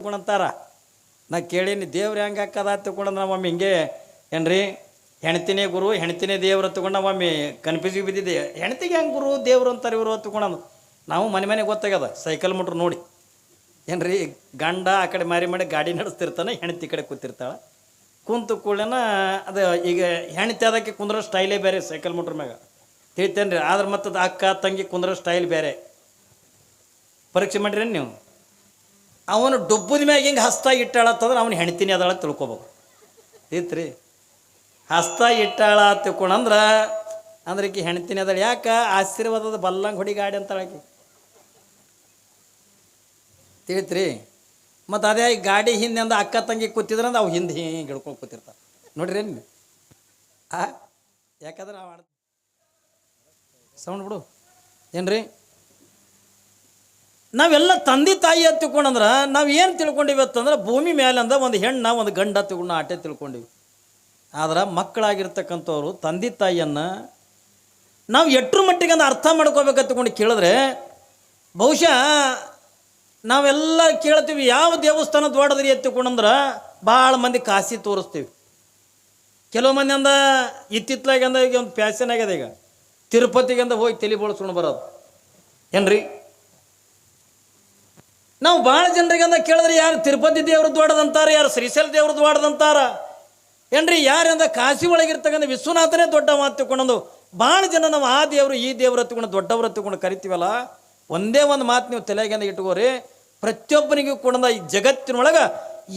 ತಿಳ್ಕೊಂಡಂತಾರ ನಾ ಕೇಳೀನಿ, ದೇವ್ರು ಹೆಂಗೆ ಹಾಕದ ತಿಳ್ಕೊಂಡ್ರೆ ನಮ್ಮ ಒಮ್ಮೆ ಹಿಂಗೆ, ಏನ್ರಿ? ಹೆಣ್ತಿನೇ ಗುರು, ಹೆಣ್ತಿನೇ ದೇವ್ರು ತಗೊಂಡು ನಮ್ಮ ಒಮ್ಮೆ ಕನ್ಫ್ಯೂಸಿಗೆ ಬಿದ್ದಿದೆ ಹೆಣ್ತಿಗೆ ಹೆಂಗೆ ಗುರು, ದೇವ್ರು ಅಂತಾರೆ ಇವರು ತಗೊಂಡು ನಾವು ಮನೆ ಮನೆಗೆ ಗೊತ್ತಾಗ್ಯದ, ಸೈಕಲ್ ಮುಟ್ರು ನೋಡಿ. ಏನ್ರಿ, ಗಂಡ ಆ ಕಡೆ ಮಾರಿ ಮಾಡಿ ಗಾಡಿ ನಡೆಸ್ತಿರ್ತಾನೆ, ಹೆಣ್ತಿ ಕಡೆ ಕೂತಿರ್ತಾಳೆ. ಕುಂತು ಕೂಡಲೇನ ಅದು ಈಗ ಹೆಣ್ತಿ ಅದಕ್ಕೆ ಕುಂದ್ರೋ ಸ್ಟೈಲೇ ಬೇರೆ ಸೈಕಲ್ ಮುಟ್ರ ಮ್ಯಾಗ. ತಿಳಿತೇನ್ರಿ ಆದ್ರೆ ಮತ್ತದು ಅಕ್ಕ, ತಂಗಿ ಕುಂದ್ರೋ ಸ್ಟೈಲ್ ಬೇರೆ. ಪರೀಕ್ಷೆ ಮಾಡಿರೇನು ನೀವು? ಅವನು ಡುಬ್ಬದ ಮ್ಯಾಗ ಹಿಂಗೆ ಹಸ್ತ ಇಟ್ಟಾಳತ್ತಂದ್ರೆ ಅವನು ಹೆಣ್ತೀನಿ ಅದಾಳ ತಿಳ್ಕೊಬೇಕು. ಐತ್ರಿ ಹಸ್ತ ಇಟ್ಟಾಳ ತಿಳ್ಕೊಂಡಂದ್ರೆ ಅಂದ್ರೆ ಈಕೆ ಹೆಣ್ತೀನಿ ಅದಳ ಯಾಕೆ? ಆಶೀರ್ವಾದದ ಬಲ್ಲಂಗ ಹೊಡಿ ಗಾಡಿ ಅಂತಾಳೆ ಆಕಿ. ತಿಳಿತ್ರಿ? ಮತ್ತು ಅದೇ ಈ ಗಾಡಿ ಹಿಂದೆ ಅಂದ ಅಕ್ಕ ತಂಗಿ ಕೂತಿದ್ರಂದ್ರೆ ಅವು ಹಿಂದೆ ಹಿಂಗೆ ಹಿಡ್ಕೊಂಡು ಕೂತಿರ್ತಾರೆ. ನೋಡ್ರಿ ಏನು ಆ? ಯಾಕಂದ್ರೆ ಸೌಂಡ್ ಬಿಡು. ಏನ್ರಿ? ನಾವೆಲ್ಲ ತಂದೆ ತಾಯಿ ಅಂತ ತಿಳ್ಕೊಂಡಂದ್ರೆ ನಾವು ಏನು ತಿಳ್ಕೊಂಡಿವಿ ಅಂತಂದ್ರೆ ಭೂಮಿ ಮೇಲಂದ ಒಂದು ಹೆಣ್ಣ, ಒಂದು ಗಂಡ ತಿಳ್ಕೊಂಡು ಆಟೆ ತಿಳ್ಕೊಂಡಿವಿ. ಆದ್ರೆ ಮಕ್ಕಳಾಗಿರ್ತಕ್ಕಂಥವ್ರು ತಂದೆ ತಾಯಿಯನ್ನು ನಾವು ಎಟ್ರ ಮಟ್ಟಿಗೆ ಅಂದ್ರೆ ಅರ್ಥ ಮಾಡ್ಕೋಬೇಕಂತ ತಿಳ್ಕೊಂಡು ಕೇಳಿದ್ರೆ ಬಹುಶಃ ನಾವೆಲ್ಲ ಕೇಳ್ತೀವಿ ಯಾವ ದೇವಸ್ಥಾನ ದೊಡ್ಡದ್ರಿ ಅಂತ ತಿಳ್ಕೊಂಡಂದ್ರೆ ಭಾಳ ಮಂದಿ ಕಾಸಿ ತೋರಿಸ್ತೀವಿ. ಕೆಲವು ಮಂದಿ ಅಂದ ಇತ್ತಿತ್ತಲಾಗ ಅಂದ ಈಗ ಒಂದು ಫ್ಯಾಷನ್ ಆಗ್ಯದ ಈಗ. ತಿರುಪತಿಗೆ ಅಂದ ಹೋಗಿ ತಲೆ ಬಳಸ್ಕೊಂಡು ಬರೋದು. ಏನ್ರಿ? ನಾವು ಭಾಳ ಜನರಿಗೆ ಅಂತ ಕೇಳಿದ್ರೆ, ಯಾರು ತಿರುಪತಿ ದೇವ್ರದ್ದು ದೊಡ್ಡದಂತಾರ, ಯಾರು ಶ್ರೀಶೈಲ ದೇವ್ರದ್ದು ದೊಡ್ಡದಂತಾರ? ಏನ್ರಿ ಯಾರಂದ ಕಾಶಿ ಒಳಗಿರ್ತಕ್ಕಂಥ ವಿಶ್ವನಾಥನೇ ದೊಡ್ಡ ಮಾತು ತಿಳ್ಕೊಂಡು ಭಾಳ ಜನ ನಾವು ಆ ದೇವರು, ಈ ದೇವ್ರ ಹತ್ಕೊಂಡು, ದೊಡ್ಡವ್ರ ಹತ್ಕೊಂಡು ಕರಿತೀವಲ್ಲ, ಒಂದೇ ಒಂದು ಮಾತು ನೀವು ತಲೆಗೆ ಇಟ್ಕೋರಿ, ಪ್ರತಿಯೊಬ್ಬನಿಗೂ ಕೂಡ ಈ ಜಗತ್ತಿನೊಳಗೆ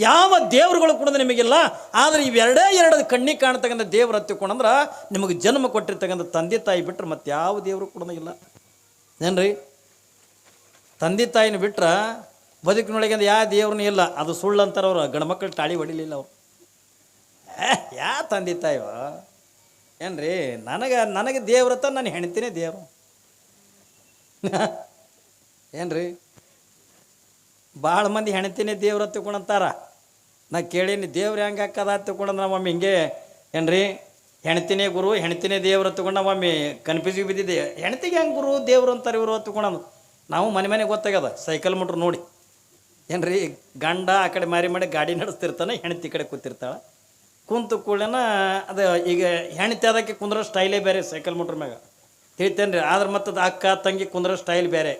ಯಾವ ದೇವರುಗಳು ಕೂಡ ನಿಮಗಿಲ್ಲ, ಆದರೆ ಇವೆರಡೇ ಎರಡು ಕಣ್ಣಿಗೆ ಕಾಣ್ತಕ್ಕಂಥ ದೇವ್ರ ಹತ್ತಿಕೊಂಡಂದ್ರೆ ನಿಮಗೆ ಜನ್ಮ ಕೊಟ್ಟಿರ್ತಕ್ಕಂಥ ತಂದೆ ತಾಯಿ ಬಿಟ್ಟರೆ ಮತ್ತೆ ಯಾವ ದೇವರು ಕೂಡ ಇಲ್ಲ. ಏನ್ರಿ, ತಂದೆ ತಾಯಿನ ಬಿಟ್ರೆ ಬದುಕಿನೊಳಗೆ ಯಾವ ದೇವ್ರನ್ನೂ ಇಲ್ಲ, ಅದು ಸುಳ್ಳು ಅಂತಾರೆ ಅವ್ರು. ಗಂಡು ಮಕ್ಕಳು ತಾಳಿ ಹೊಡಿಲಿಲ್ಲ ಅವರು. ಯಾ ತಂದೆ ತಾಯಿವ ಏನ್ರಿ, ನನಗೆ ನನಗೆ ದೇವ್ರತ್ತ ನಾನು ಹೆಣ್ತೀನಿ ದೇವ್ರು. ಏನ್ರಿ ಭಾಳ ಮಂದಿ ಹೆಣ್ತೀನಿ ದೇವ್ರ ತಿಳ್ಕೊಂಡಂತಾರ ನಾ ಕೇಳೀನಿ, ದೇವ್ರು ಹೆಂಗೆ ಹಾಕದ ತಿಳ್ಕೊಂಡ್ರೆ ನಾವು ಒಮ್ಮೆ ಹಿಂಗೆ, ಏನ್ರಿ ಹೆಣ್ತಿನೇ ಗುರು ಹೆಣ್ತಿನೇ ದೇವ್ರ ತಗೊಂಡು ಒಮ್ಮೆ ಕನ್ಫ್ಯೂಸಿಗೆ ಬಿದ್ದಿದ್ದೆ. ಹೆಣ್ತಿಗೆ ಹೆಂಗೆ ಗುರು, ದೇವ್ರು ಅಂತಾರೆ ಇವರು ತಿಳ್ಕೊಂಡು ನಾವು ಮನೆ ಮನೆಗೆ ಗೊತ್ತಾಗ್ಯದ, ಸೈಕಲ್ ಮುಟ್ರು ನೋಡಿ. ಏನ್ರಿ, ಗಂಡ ಆ ಕಡೆ ಮಾರಿ ಮಾಡಿ ಗಾಡಿ ನಡೆಸ್ತಿರ್ತಾನೆ ಹೆಣ್ತಿ ಕಡೆ ಕೂತಿರ್ತಾಳೆ. ಕುಂತು ಕೂಡಲೇನ ಅದು ಈಗ ಹೆಣ್ತಿ ಅದಕ್ಕೆ ಕುಂದ್ರೋ ಸ್ಟೈಲೇ ಬೇರೆ ಸೈಕಲ್ ಮೋಟ್ರ್ ಮ್ಯಾಗ. ತಿಳಿತೇನ್ರಿ, ಆದ್ರೆ ಮತ್ತೆ ಅದು ಅಕ್ಕ, ತಂಗಿ ಕುಂದ್ರೋ ಸ್ಟೈಲ್ ಬೇರೆ.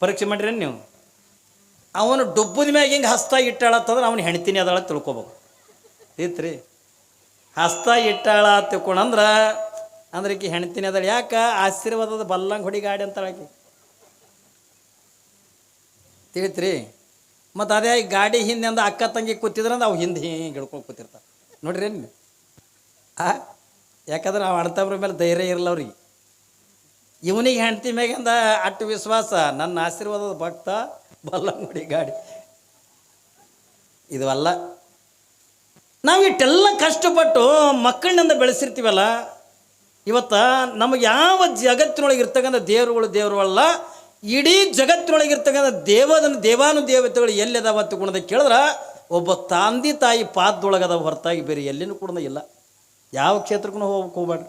ಪರೀಕ್ಷೆ ಮಾಡಿರೇನು ನೀವು? ಅವನು ಡುಬ್ಬದ ಮ್ಯಾಗ ಹಿಂಗೆ ಹಸ್ತ ಇಟ್ಟಾಳತ್ತಂದ್ರೆ ಅವನು ಹೆಣ್ತೀನಿ ಅದಾಳ ತಿಳ್ಕೊಬೇಕು. ರೀ ಹಸ್ತ ಇಟ್ಟಾಳ ತಿಳ್ಕೊಂಡ್ರೆ ಅಂದ್ರೆ ಈಕಿ ಹೆಣ್ತೀನಿ ಅದಾಳ. ಯಾಕೆ? ಆಶೀರ್ವಾದದ ಬಲ್ಲಂಗೆ ಹೊಡಿ ಗಾಡಿ ಅಂತಾಳೆ ಆಕಿ. ತಿಳಿತ್ರಿ. ಮತ್ತು ಅದೇ ಗಾಡಿ ಹಿಂದೆ ಅಂದ ಅಕ್ಕ ತಂಗಿ ಕೂತಿದ್ರಂದ್ರೆ ಅವು ಹಿಂದೆ ಹಿಂಗೆ ಹಿಡ್ಕೊಂಡು ಕೂತಿರ್ತಾರೆ. ನೋಡ್ರಿ ನೀವು ಆ? ಯಾಕಂದ್ರೆ ಅವು ಅಣ್ತಬ್ರ ಮೇಲೆ ಧೈರ್ಯ ಇರಲ್ಲ ಅವ್ರಿಗೆ. ಇವನಿಗೆ ಹೆಂಡ್ತಿ ಮ್ಯಾಗಿಂದ ಅಟ್ಟು ವಿಶ್ವಾಸ, ನನ್ನ ಆಶೀರ್ವಾದದ ಭಕ್ತ ಬಲ್ಲಂಗುಡಿ ಗಾಡಿ. ಇದು ಅಲ್ಲ. ನಾವು ಇಟ್ಟೆಲ್ಲ ಕಷ್ಟಪಟ್ಟು ಮಕ್ಕಳನ್ನಿಂದ ಬೆಳೆಸಿರ್ತೀವಲ್ಲ, ಇವತ್ತು ನಮಗೆ ಯಾವ ಜಗತ್ತಿನೊಳಗೆ ಇರ್ತಕ್ಕಂಥ ದೇವರುಗಳು ದೇವರುಗಳಲ್ಲ ಇಡೀ ಜಗತ್ತಿನೊಳಗಿರ್ತಕ್ಕಂಥ ದೇವದ ದೇವಾನು ದೇವತೆಗಳು ಎಲ್ಲಿದಾವ ಗುಣದ ಕೇಳಿದ್ರೆ, ಒಬ್ಬ ತಂದೆ ತಾಯಿ ಪಾದದೊಳಗದ ಹೊರತಾಗಿ ಬೇರೆ ಎಲ್ಲಿನೂ ಕೂಡ ಇಲ್ಲ. ಯಾವ ಕ್ಷೇತ್ರಕ್ಕೂ ಹೋಗಕ್ಕೆ ಹೋಗ್ಬೇಡ್ರಿ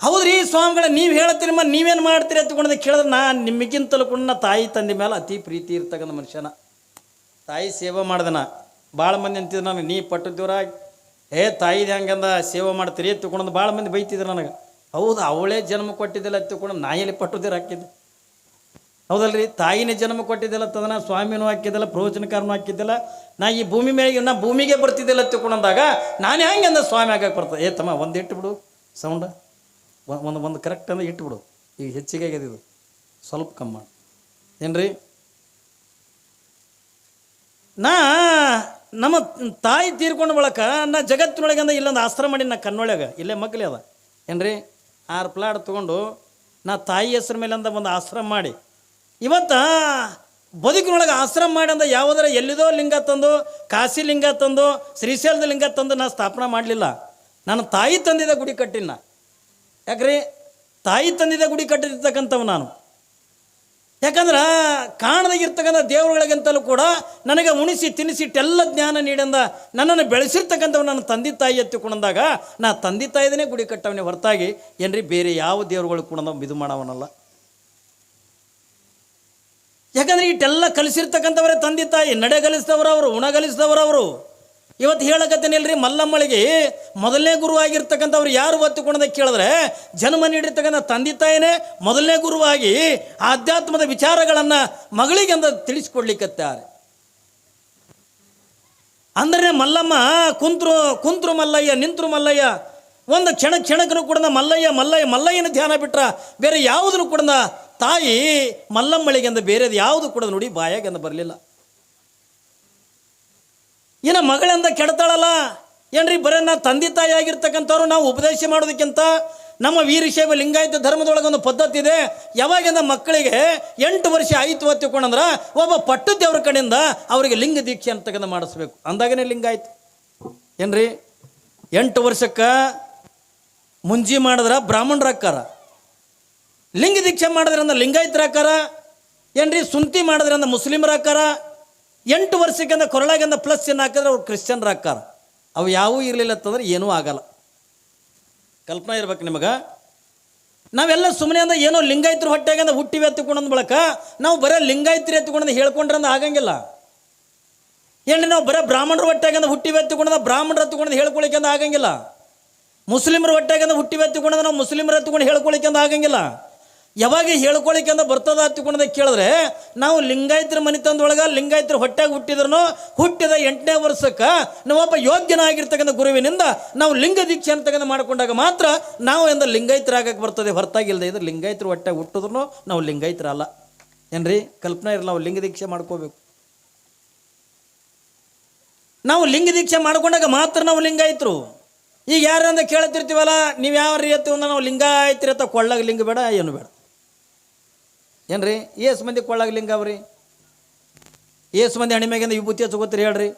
ಹೌದ್ರಿ ಸ್ವಾಮಿಗಳ, ನೀವು ಹೇಳ್ತೀರಿ ಮ, ನೀವೇನು ಮಾಡ್ತೀರಿ ಅಂತ ಕೇಳಿದ್ರೆ, ನಾ ನಿಮಗಿಂತಲೂ ಕೂಡ ನಾ ತಾಯಿ ತಂದೆ ಮೇಲೆ ಅತಿ ಪ್ರೀತಿ ಇರ್ತಕ್ಕಂಥ ಮನುಷ್ಯನ. ತಾಯಿ ಸೇವೆ ಮಾಡ್ದನ ಭಾಳ ಮಂದಿ ಅಂತಿದ್ರು ನನಗೆ, ನೀ ಪಟ್ಟದ್ದೀವ್ರ ಏ ತಾಯಿದು ಹೆಂಗಂದ ಸೇವೆ ಮಾಡ್ತೀರಿ? ತಿಳ್ಕೊಂಡು ಭಾಳ ಮಂದಿ ಬೈತಿದ್ರು ನನಗೆ. ಹೌದು, ಅವಳೇ ಜನ್ಮ ಕೊಟ್ಟಿದ್ದಿಲ್ಲ ತಿಳ್ಕೊಂಡು ನಾಯಲ್ಲಿ ಪಟ್ಟುದಿರ ಹಾಕಿದ್ದೆ. ಹೌದಲ್ರಿ? ತಾಯಿನೇ ಜನ್ಮ ಕೊಟ್ಟಿದ್ದಿಲ್ಲ ತದನ ಸ್ವಾಮಿನೂ ಹಾಕಿದ್ದಿಲ್ಲ, ಪ್ರವಚನಕಾರನೂ ಹಾಕಿದ್ದಿಲ್ಲ. ನಾ ಈ ಭೂಮಿ ಮೇಲೆ ನಾ ಭೂಮಿಗೆ ಬರ್ತಿದ್ದಿಲ್ಲ ತಿಳ್ಕೊಂಡಂದಾಗ ನಾನು ಹೆಂಗೆ ಅಂದ ಸ್ವಾಮಿ ಆಗಕ್ಕೆ ಬರ್ತದೆ. ಏ ತಮ್ಮ, ಒಂದು ಇಟ್ಟು ಬಿಡು ಸೌಂಡ ಒಂದು ಒಂದು ಕರೆಕ್ಟ್ ಅಂದ್ರೆ ಇಟ್ಬಿಡು. ಈಗ ಹೆಚ್ಚಿಗೆ ಆಗ್ಯದ ಇದು. ಸ್ವಲ್ಪ ಕಮ್ಮಿ ಏನ್ರಿ? ನಾ, ನಮ್ಮ ತಾಯಿ ತೀರ್ಕೊಂಡು ಬಳಕ ನಾ ಜಗತ್ತಿನೊಳಗೆ ಅಂದ ಇಲ್ಲೊಂದು ಆಸ್ತ್ರ ಮಾಡಿ ನಾ ಕಣ್ಣೊಳಗೆ. ಇಲ್ಲೇ ಮಗ್ಲಿ ಅದ. ಏನ್ರಿ? ಆರು ಪ್ಲಾಟ್ ತೊಗೊಂಡು ನಾ ತಾಯಿ ಹೆಸ್ರ ಮೇಲೆ ಅಂತ ಒಂದು ಆಶ್ರಮ ಮಾಡಿ. ಇವತ್ತ ಬದುಕಿನೊಳಗೆ ಆಶ್ರಮ ಮಾಡಿ ಅಂದ ಯಾವುದರ ಎಲ್ಲಿದೋ ಲಿಂಗ ತಂದು, ಕಾಶಿ ಲಿಂಗ ತಂದು, ಶ್ರೀಶೈಲದ ಲಿಂಗ ತಂದು ನಾ ಸ್ಥಾಪನೆ ಮಾಡಲಿಲ್ಲ. ನನ್ನ ತಾಯಿ ತಂದಿದ್ದ ಗುಡಿ ಕಟ್ಟಿನ. ಯಾಕ್ರಿ? ತಾಯಿ ತಂದಿದ್ದ ಗುಡಿ ಕಟ್ಟಿರ್ತಕ್ಕಂಥವು ನಾನು. ಯಾಕಂದ್ರೆ ಕಾಣದಾಗಿರ್ತಕ್ಕಂಥ ದೇವರುಗಳಿಗಿಂತಲೂ ಕೂಡ ನನಗೆ ಉಣಿಸಿ ತಿನ್ನಿಸಿ ಇಟ್ಟೆಲ್ಲ ಜ್ಞಾನ ನೀಡಂದ ನನ್ನನ್ನು ಬೆಳೆಸಿರ್ತಕ್ಕಂಥವು ನನ್ನ ತಂದೆ ತಾಯಿ ಎತ್ತಿಕೊಂಡಾಗ ನಾ ತಂದೆ ತಾಯಿದನೇ ಗುಡಿ ಕಟ್ಟವನೇ ಹೊರತಾಗಿ ಏನ್ರಿ ಬೇರೆ ಯಾವ ದೇವರುಗಳು ಕೂಡ ಇದು ಮಾಡವನಲ್ಲ. ಯಾಕಂದ್ರೆ ಇಟ್ಟೆಲ್ಲ ಕಲಿಸಿರ್ತಕ್ಕಂಥವರೇ ತಂದೆ ತಾಯಿ, ನಡೆ ಅವರು, ಉಣ ಕಲಿಸಿದವರು ಅವರು. ಇವತ್ತು ಹೇಳಕತ್ತೇನಿಲ್ರಿ, ಮಲ್ಲಮ್ಮಳಿಗೆ ಮೊದಲನೇ ಗುರು ಆಗಿರ್ತಕ್ಕಂಥವ್ರು ಯಾರು ಒತ್ತುಕೊಂಡದ ಕೇಳಿದ್ರೆ, ಜನ್ಮ ನೀಡಿರ್ತಕ್ಕಂಥ ತಂದೆ ತಾಯಿನೇ ಮೊದಲನೇ ಗುರುವಾಗಿ ಆಧ್ಯಾತ್ಮದ ವಿಚಾರಗಳನ್ನು ಮಗಳಿಗೆ ಅಂತ ತಿಳಿಸ್ಕೊಡ್ಲಿಕ್ಕತ್ತಾರೆ ಅಂದರೆ ಮಲ್ಲಮ್ಮ, ಕುಂತ್ರು ಕುಂತ್ರು ಮಲ್ಲಯ್ಯ, ನಿಂತ್ರು ಮಲ್ಲಯ್ಯ, ಒಂದು ಕ್ಷಣ ಕ್ಷಣಕ್ಕೂ ಕೂಡ ಮಲ್ಲಯ್ಯ ಮಲ್ಲಯ್ಯ, ಮಲ್ಲಯ್ಯನ ಧ್ಯಾನ ಬಿಟ್ರ ಬೇರೆ ಯಾವುದನ್ನು ಕೂಡ ತಾಯಿ ಮಲ್ಲಮ್ಮಳಿಗೆ ಅಂದ ಬೇರೆದು ಯಾವುದು ಕೂಡ ನೋಡಿ ಬಾಯಾಗೆ ಅಂದ ಬರಲಿಲ್ಲ. ಇನ್ನು ಮಗಳಂದ ಕೆಡ್ತಾಳಲ್ಲ? ಏನ್ರಿ ಬರೀ ನಾ ತಂದೆ ತಾಯಿ ಆಗಿರ್ತಕ್ಕಂಥವ್ರು ನಾವು ಉಪದೇಶ ಮಾಡೋದಕ್ಕಿಂತ ನಮ್ಮ ವೀರಶೈವ ಲಿಂಗಾಯತ ಧರ್ಮದೊಳಗೆ ಒಂದು ಪದ್ಧತಿ ಇದೆ ಯಾವಾಗಿಂದ ಮಕ್ಕಳಿಗೆ ಎಂಟು ವರ್ಷ ಆಯಿತು ಹೊತ್ತಿಕೊಂಡಂದ್ರೆ ಒಬ್ಬ ಪಟ್ಟು ದೇವ್ರ ಕಡೆಯಿಂದ ಅವರಿಗೆ ಲಿಂಗ ದೀಕ್ಷೆ ಅಂತಕ್ಕಂಥ ಮಾಡಿಸ್ಬೇಕು. ಅಂದಾಗನೇ ಲಿಂಗಾಯ್ತು? ಏನ್ರಿ? ಎಂಟು ವರ್ಷಕ್ಕೆ ಮುಂಜಿ ಮಾಡಿದ್ರೆ ಬ್ರಾಹ್ಮಣರ ಅಕ್ಕಾರ. ಲಿಂಗ ದೀಕ್ಷೆ ಮಾಡಿದ್ರೆ ಲಿಂಗಾಯತರ ಅಕ್ಕಾರ. ಏನ್ರಿ? ಸುಂತಿ ಮಾಡಿದ್ರಿಂದ ಮುಸ್ಲಿಮರ ಅಕ್ಕಾರ. ಎಂಟು ವರ್ಷಕ್ಕಿಂತ ಕೊರಳಾಗಿಂದ ಪ್ಲಸ್ ಏನು ಹಾಕಿದ್ರೆ ಅವ್ರು ಕ್ರಿಶ್ಚಿಯನ್ರ ಹಾಕಾರ ಅವು ಯಾವೂ ಇರಲಿಲ್ಲ ಅಂತಂದ್ರೆ ಏನೂ ಆಗಲ್ಲ. ಕಲ್ಪನೆ ಇರ್ಬೇಕು ನಿಮಗೆ? ನಾವೆಲ್ಲ ಸುಮ್ಮನೆ ಅಂದ್ರೆ ಏನೋ ಲಿಂಗಾಯತರು ಹೊಟ್ಟೆಗಿಂದ ಹುಟ್ಟಿವೆ ಎತ್ತುಕೊಂಡ್ ಬಳಕ ನಾವು ಬರೀ ಲಿಂಗಾಯತರು ಎತ್ತುಕೊಂಡಂದು ಹೇಳ್ಕೊಂಡ್ರಂದು ಆಗಂಗಿಲ್ಲ. ಏನು ನಾವು ಬರೋ ಬ್ರಾಹ್ಮಣರ ಹೊಟ್ಟೆಗಿಂದ ಹುಟ್ಟಿವೆ ಎತ್ತುಕೊಂಡ ಬ್ರಾಹ್ಮಣರು ಎತ್ತುಕೊಂಡ್ ಹೇಳ್ಕೊಳಿಕೆ ಆಗಂಗಿಲ್ಲ. ಮುಸ್ಲಿಮರ ಹೊಟ್ಟೆಗಿಂದ ಹುಟ್ಟಿವೆ ಎತ್ತುಕೊಂಡ ನಾವು ಮುಸ್ಲಿಮರ ಎತ್ತುಕೊಂಡು ಹೇಳ್ಕೊಳಿಕೆ ಆಗಂಗಿಲ್ಲ. ಯಾವಾಗ ಹೇಳ್ಕೊಳ್ಳಿಕ್ಕೆ ಅಂತ ಬರ್ತದ ಹತ್ತಿಕೊಂಡ ಕೇಳಿದ್ರೆ, ನಾವು ಲಿಂಗಾಯಿತ್ರ ಮನೆ ತಂದೊಳಗೆ ಲಿಂಗಾಯತರ ಹೊಟ್ಟೆಗೆ ಹುಟ್ಟಿದ್ರು ಹುಟ್ಟಿದ ಎಂಟನೇ ವರ್ಷಕ್ಕೆ ನಾವೊಬ್ಬ ಯೋಗ್ಯನಾಗಿರ್ತಕ್ಕಂಥ ಗುರುವಿನಿಂದ ನಾವು ಲಿಂಗ ದೀಕ್ಷೆ ಅಂತಕ್ಕಂಥ ಮಾಡಿಕೊಂಡಾಗ ಮಾತ್ರ ನಾವು ಎಂದ ಲಿಂಗಾಯತರಾಗಕ್ಕೆ ಬರ್ತದೆ. ಹೊರತಾಗಿಲ್ಲದೆ ಇದ್ರೆ ಲಿಂಗಾಯತರ ಹೊಟ್ಟೆಗೆ ಹುಟ್ಟಿದ್ರು ನಾವು ಲಿಂಗಾಯತ್ರ ಅಲ್ಲ ಏನ್ರಿ? ಕಲ್ಪನೆ ಇರಲ್ಲ ನಾವು ಲಿಂಗ ದೀಕ್ಷೆ ಮಾಡ್ಕೋಬೇಕು. ನಾವು ಲಿಂಗ ದೀಕ್ಷೆ ಮಾಡ್ಕೊಂಡಾಗ ಮಾತ್ರ ನಾವು ಲಿಂಗಾಯತರು. ಈಗ ಯಾರಂದ ಕೇಳ್ತಿರ್ತೀವಲ್ಲ, ನೀವು ಯಾವ ರೀತಿ ಅಂದ್ರೆ ನಾವು ಲಿಂಗಾಯತ್ರಿ ಅಂತ ಕೊಳ್ಳಾಗ ಲಿಂಗ ಬೇಡ, ಏನು ಬೇಡ. ಏನ್ರಿ? ಏಸು ಮಂದಿ ಕೊಳ್ಳಾಗ ಲಿಂಗ ಅವ್ರಿ? ಏಸು ಮಂದಿ ಹಣಿಮ್ಯಾಗಿಂದ ವಿಭೂತಿ ಹಚ್ಕೋತೀರಿ ಹೇಳ್ರಿ?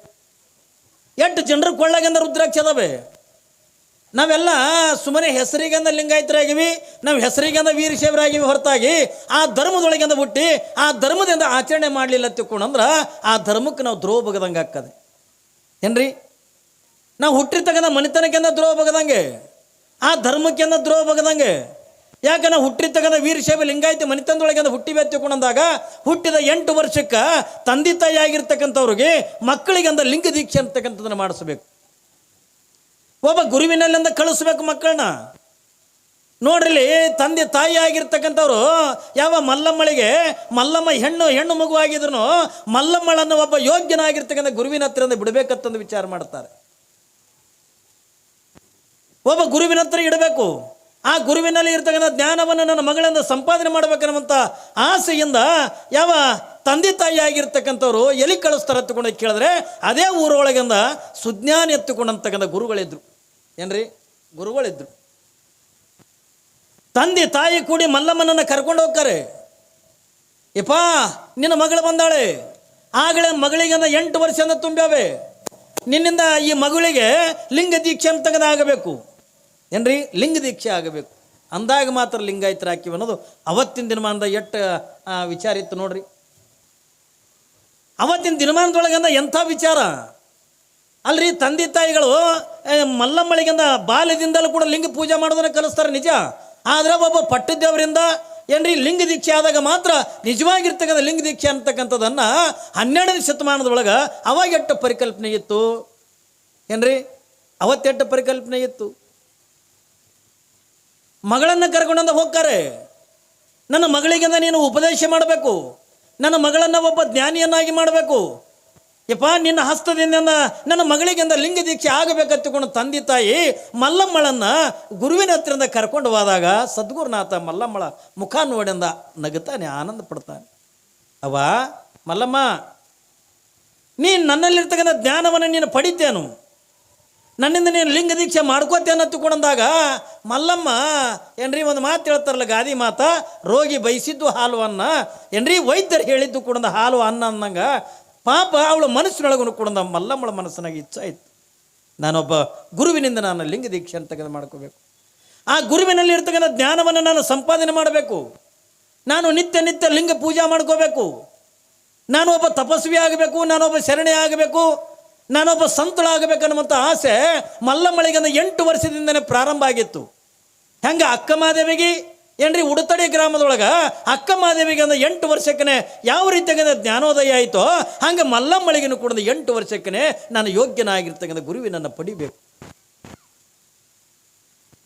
ಎಂಟು ಜನರು ಕೊಳ್ಳಾಗಿಂದ ರುದ್ರಾಕ್ಷ ಅದಾವೆ. ನಾವೆಲ್ಲ ಸುಮ್ಮನೆ ಹೆಸರಿಗಂದ ಲಿಂಗಾಯತರಾಗಿವಿ, ನಾವು ಹೆಸರಿಗಂದ ವೀರಶೈವರಾಗಿವಿ ಹೊರತಾಗಿ ಆ ಧರ್ಮದೊಳಗಿಂದ ಹುಟ್ಟಿ ಆ ಧರ್ಮದಿಂದ ಆಚರಣೆ ಮಾಡಲಿಲ್ಲ ತಿಳ್ಕೊಂಡಂದ್ರೆ ಆ ಧರ್ಮಕ್ಕೆ ನಾವು ದ್ರೋಹ ಬಗದಂಗೆ ಆಗ್ತದೆ. ಏನ್ರಿ? ನಾವು ಹುಟ್ಟಿರ್ತಕ್ಕಂಥ ಮನೆತನಕ್ಕೆಂದ ದ್ರೋಹ ಬಗದಂಗೆ ಆ ಧರ್ಮಕ್ಕೆಂದ ದ್ರೋಹ ಬಗದಂಗೆ ಯಾಕೆ ನಾವು ಹುಟ್ಟಿರ್ತಕ್ಕಂಥ ವೀರಶೈವ ಲಿಂಗಾಯತಿ ಮನೆತನದೊಳಗೆ ಹುಟ್ಟಿ ಬೆತ್ತಿಕೊಂಡಂದಾಗ ಹುಟ್ಟಿದ ಎಂಟು ವರ್ಷಕ್ಕೆ ತಂದೆ ತಾಯಿ ಆಗಿರ್ತಕ್ಕಂಥವ್ರಿಗೆ ಮಕ್ಕಳಿಗೆ ಅಂದ ಲಿಂಗ ದೀಕ್ಷೆ ಅಂತಕ್ಕಂಥದ್ದನ್ನು ಮಾಡಿಸ್ಬೇಕು. ಒಬ್ಬ ಗುರುವಿನಲ್ಲಿಂದ ಕಳಿಸ್ಬೇಕು ಮಕ್ಕಳನ್ನ. ನೋಡ್ರಿ ತಂದೆ ತಾಯಿ ಆಗಿರ್ತಕ್ಕಂಥವ್ರು ಯಾವ ಮಲ್ಲಮ್ಮಳಿಗೆ ಮಲ್ಲಮ್ಮ ಹೆಣ್ಣು ಹೆಣ್ಣು ಮಗು ಆಗಿದ್ರು ಮಲ್ಲಮ್ಮಳನ್ನು ಒಬ್ಬ ಯೋಗ್ಯನಾಗಿರ್ತಕ್ಕಂಥ ಗುರುವಿನ ಹತ್ತಿರ ಬಿಡಬೇಕಂತಂದು ವಿಚಾರ ಮಾಡ್ತಾರೆ. ಒಬ್ಬ ಗುರುವಿನ ಹತ್ರ ಇಡಬೇಕು. ಆ ಗುರುವಿನಲ್ಲಿ ಇರ್ತಕ್ಕಂಥ ಜ್ಞಾನವನ್ನು ನನ್ನ ಮಗಳಿಂದ ಸಂಪಾದನೆ ಮಾಡಬೇಕನ್ನುವಂಥ ಆಸೆಯಿಂದ ಯಾವ ತಂದೆ ತಾಯಿ ಆಗಿರ್ತಕ್ಕಂಥವ್ರು ಎಲ್ಲಿ ಕಳಿಸ್ತಾರೆ ಎತ್ತುಕೊಂಡು ಕೇಳಿದ್ರೆ ಅದೇ ಊರೊಳಗಿಂದ ಸುಜ್ಞಾನ ಎತ್ತುಕೊಂಡಂತಕ್ಕಂಥ ಗುರುಗಳಿದ್ರು. ಏನ್ರಿ? ಗುರುಗಳಿದ್ರು. ತಂದೆ ತಾಯಿ ಕೂಡಿ ಮಲ್ಲಮ್ಮನನ್ನು ಕರ್ಕೊಂಡು ಹೋಗ್ತಾರೆ. ಯಪ್ಪ ನಿನ್ನ ಮಗಳು ಬಂದಾಳೆ. ಆಗಲೇ ಮಗಳಿಗೆ ಎಂಟು ವರ್ಷದಿಂದ ತುಂಬ್ಯಾವೆ. ನಿನ್ನಿಂದ ಈ ಮಗಳಿಗೆ ಲಿಂಗ ದೀಕ್ಷೆ ಅಂತಕ್ಕಂಥ ಆಗಬೇಕು. ಏನ್ರಿ? ಲಿಂಗ ದೀಕ್ಷೆ ಆಗಬೇಕು. ಅಂದಾಗ ಮಾತ್ರ ಲಿಂಗಾಯತರ ಹಾಕಿವಿ ಅನ್ನೋದು ಅವತ್ತಿನ ದಿನಮಾನದ ಎಷ್ಟು ವಿಚಾರ ಇತ್ತು ನೋಡ್ರಿ. ಅವತ್ತಿನ ದಿನಮಾನದೊಳಗಂದ ಎಂಥ ವಿಚಾರ? ಅಲ್ರಿ, ತಂದೆ ತಾಯಿಗಳು ಮಲ್ಲಮ್ಮಳಿಗಿಂದ ಬಾಲ್ಯದಿಂದಲೂ ಕೂಡ ಲಿಂಗ ಪೂಜೆ ಮಾಡೋದನ್ನ ಕಲಿಸ್ತಾರೆ ನಿಜ. ಆದರೆ ಒಬ್ಬ ಪಟ್ಟದೇವರಿಂದ ಏನ್ರಿ, ಲಿಂಗ ದೀಕ್ಷೆ ಆದಾಗ ಮಾತ್ರ ನಿಜವಾಗಿರ್ತಕ್ಕಂಥ ಲಿಂಗ ದೀಕ್ಷೆ ಅಂತಕ್ಕಂಥದ್ದನ್ನು ಹನ್ನೆರಡನೇ ಶತಮಾನದೊಳಗೆ ಅವಾಗ ಎಷ್ಟು ಪರಿಕಲ್ಪನೆ ಇತ್ತು? ಏನ್ರಿ, ಅವತ್ತೆಟ್ಟು ಪರಿಕಲ್ಪನೆ ಇತ್ತು? ಮಗಳನ್ನು ಕರ್ಕೊಂಡಂದು ಹೋಗ್ತಾರೆ. ನನ್ನ ಮಗಳಿಗಿಂದ ನೀನು ಉಪದೇಶ ಮಾಡಬೇಕು. ನನ್ನ ಮಗಳನ್ನು ಒಬ್ಬ ಜ್ಞಾನಿಯನ್ನಾಗಿ ಮಾಡಬೇಕು. ಯಪ್ಪ, ನಿನ್ನ ಹಸ್ತದಿಂದ ನನ್ನ ಮಗಳಿಗಿಂದ ಲಿಂಗ ದೀಕ್ಷೆ ಆಗಬೇಕಂತಕೊಂಡು ತಂದೆ ತಾಯಿ ಮಲ್ಲಮ್ಮಳನ್ನ ಗುರುವಿನ ಹತ್ತಿರದಿಂದ ಕರ್ಕೊಂಡು ಹೋದಾಗ ಸದ್ಗುರುನಾಥ ಮಲ್ಲಮ್ಮಳ ಮುಖ ನೋಡಿಂದ ನಗುತ್ತಾನೆ, ಆನಂದ ಪಡ್ತಾನೆ ಅವ ಮಲ್ಲಮ್ಮ, ನೀನು ನನ್ನಲ್ಲಿರ್ತಕ್ಕಂಥ ಜ್ಞಾನವನ್ನು ನೀನು ಪಡಿತೇನು? ನನ್ನಿಂದ ನೀನು ಲಿಂಗ ದೀಕ್ಷೆ ಮಾಡ್ಕೋತೇನೆ ಕೂಡಂದಾಗ ಮಲ್ಲಮ್ಮ, ಏನ್ರಿ ಒಂದು ಮಾತು ಹೇಳ್ತಾರಲ್ಲ ಗಾದಿ ಮಾತ, ರೋಗಿ ಬಯಸಿದ್ದು ಹಾಲು ಅನ್ನ. ಏನ್ರಿ ವೈದ್ಯರು ಹೇಳಿದ್ದು ಕೂಡ ಹಾಲು ಅನ್ನ ಅನ್ನಂಗ ಪಾಪ ಅವಳ ಮನಸ್ಸಿನೊಳಗೂ ಕೂಡ ಮಲ್ಲಮ್ಮಳ ಮನಸ್ಸಿನಾಗ ಇಚ್ಛಾಯಿತು ನಾನೊಬ್ಬ ಗುರುವಿನಿಂದ ನಾನು ಲಿಂಗ ದೀಕ್ಷೆ ಅಂತ ತೆಗೆದು ಮಾಡ್ಕೋಬೇಕು. ಆ ಗುರುವಿನಲ್ಲಿ ಇರ್ತಕ್ಕಂಥ ಜ್ಞಾನವನ್ನು ನಾನು ಸಂಪಾದನೆ ಮಾಡಬೇಕು. ನಾನು ನಿತ್ಯ ನಿತ್ಯ ಲಿಂಗ ಪೂಜೆ ಮಾಡ್ಕೋಬೇಕು. ನಾನು ಒಬ್ಬ ತಪಸ್ವಿ ಆಗಬೇಕು ನಾನೊಬ್ಬ ಶರಣೆ ಆಗಬೇಕು. ನಾನೊಬ್ಬ ಸಂತಳಾಗಬೇಕನ್ನುವಂಥ ಆಸೆ ಮಲ್ಲಮ್ಮಳಿಗಂದ ಎಂಟು ವರ್ಷದಿಂದನೇ ಪ್ರಾರಂಭ ಆಗಿತ್ತು. ಹೆಂಗೆ ಅಕ್ಕ ಅಕ್ಕಮಾದೇವಿಗೆ ಏನ್ರಿ ಉಡುತಡಿ ಗ್ರಾಮದೊಳಗೆ ಅಕ್ಕ ಮಾದೇವಿಗೆ ಅಂದ ಎಂಟು ವರ್ಷಕ್ಕನೆ ಯಾವ ರೀತಿಯಾಗಿ ಜ್ಞಾನೋದಯ ಆಯಿತೋ, ಹಂಗೆ ಮಲ್ಲಮ್ಮಳಿಗೆನು ಕೂಡ ಎಂಟು ವರ್ಷಕ್ಕನೆ ನಾನು ಯೋಗ್ಯನಾಗಿರ್ತಕ್ಕಂಥ ಗುರುವಿನನ್ನು ಪಡಿಬೇಕು.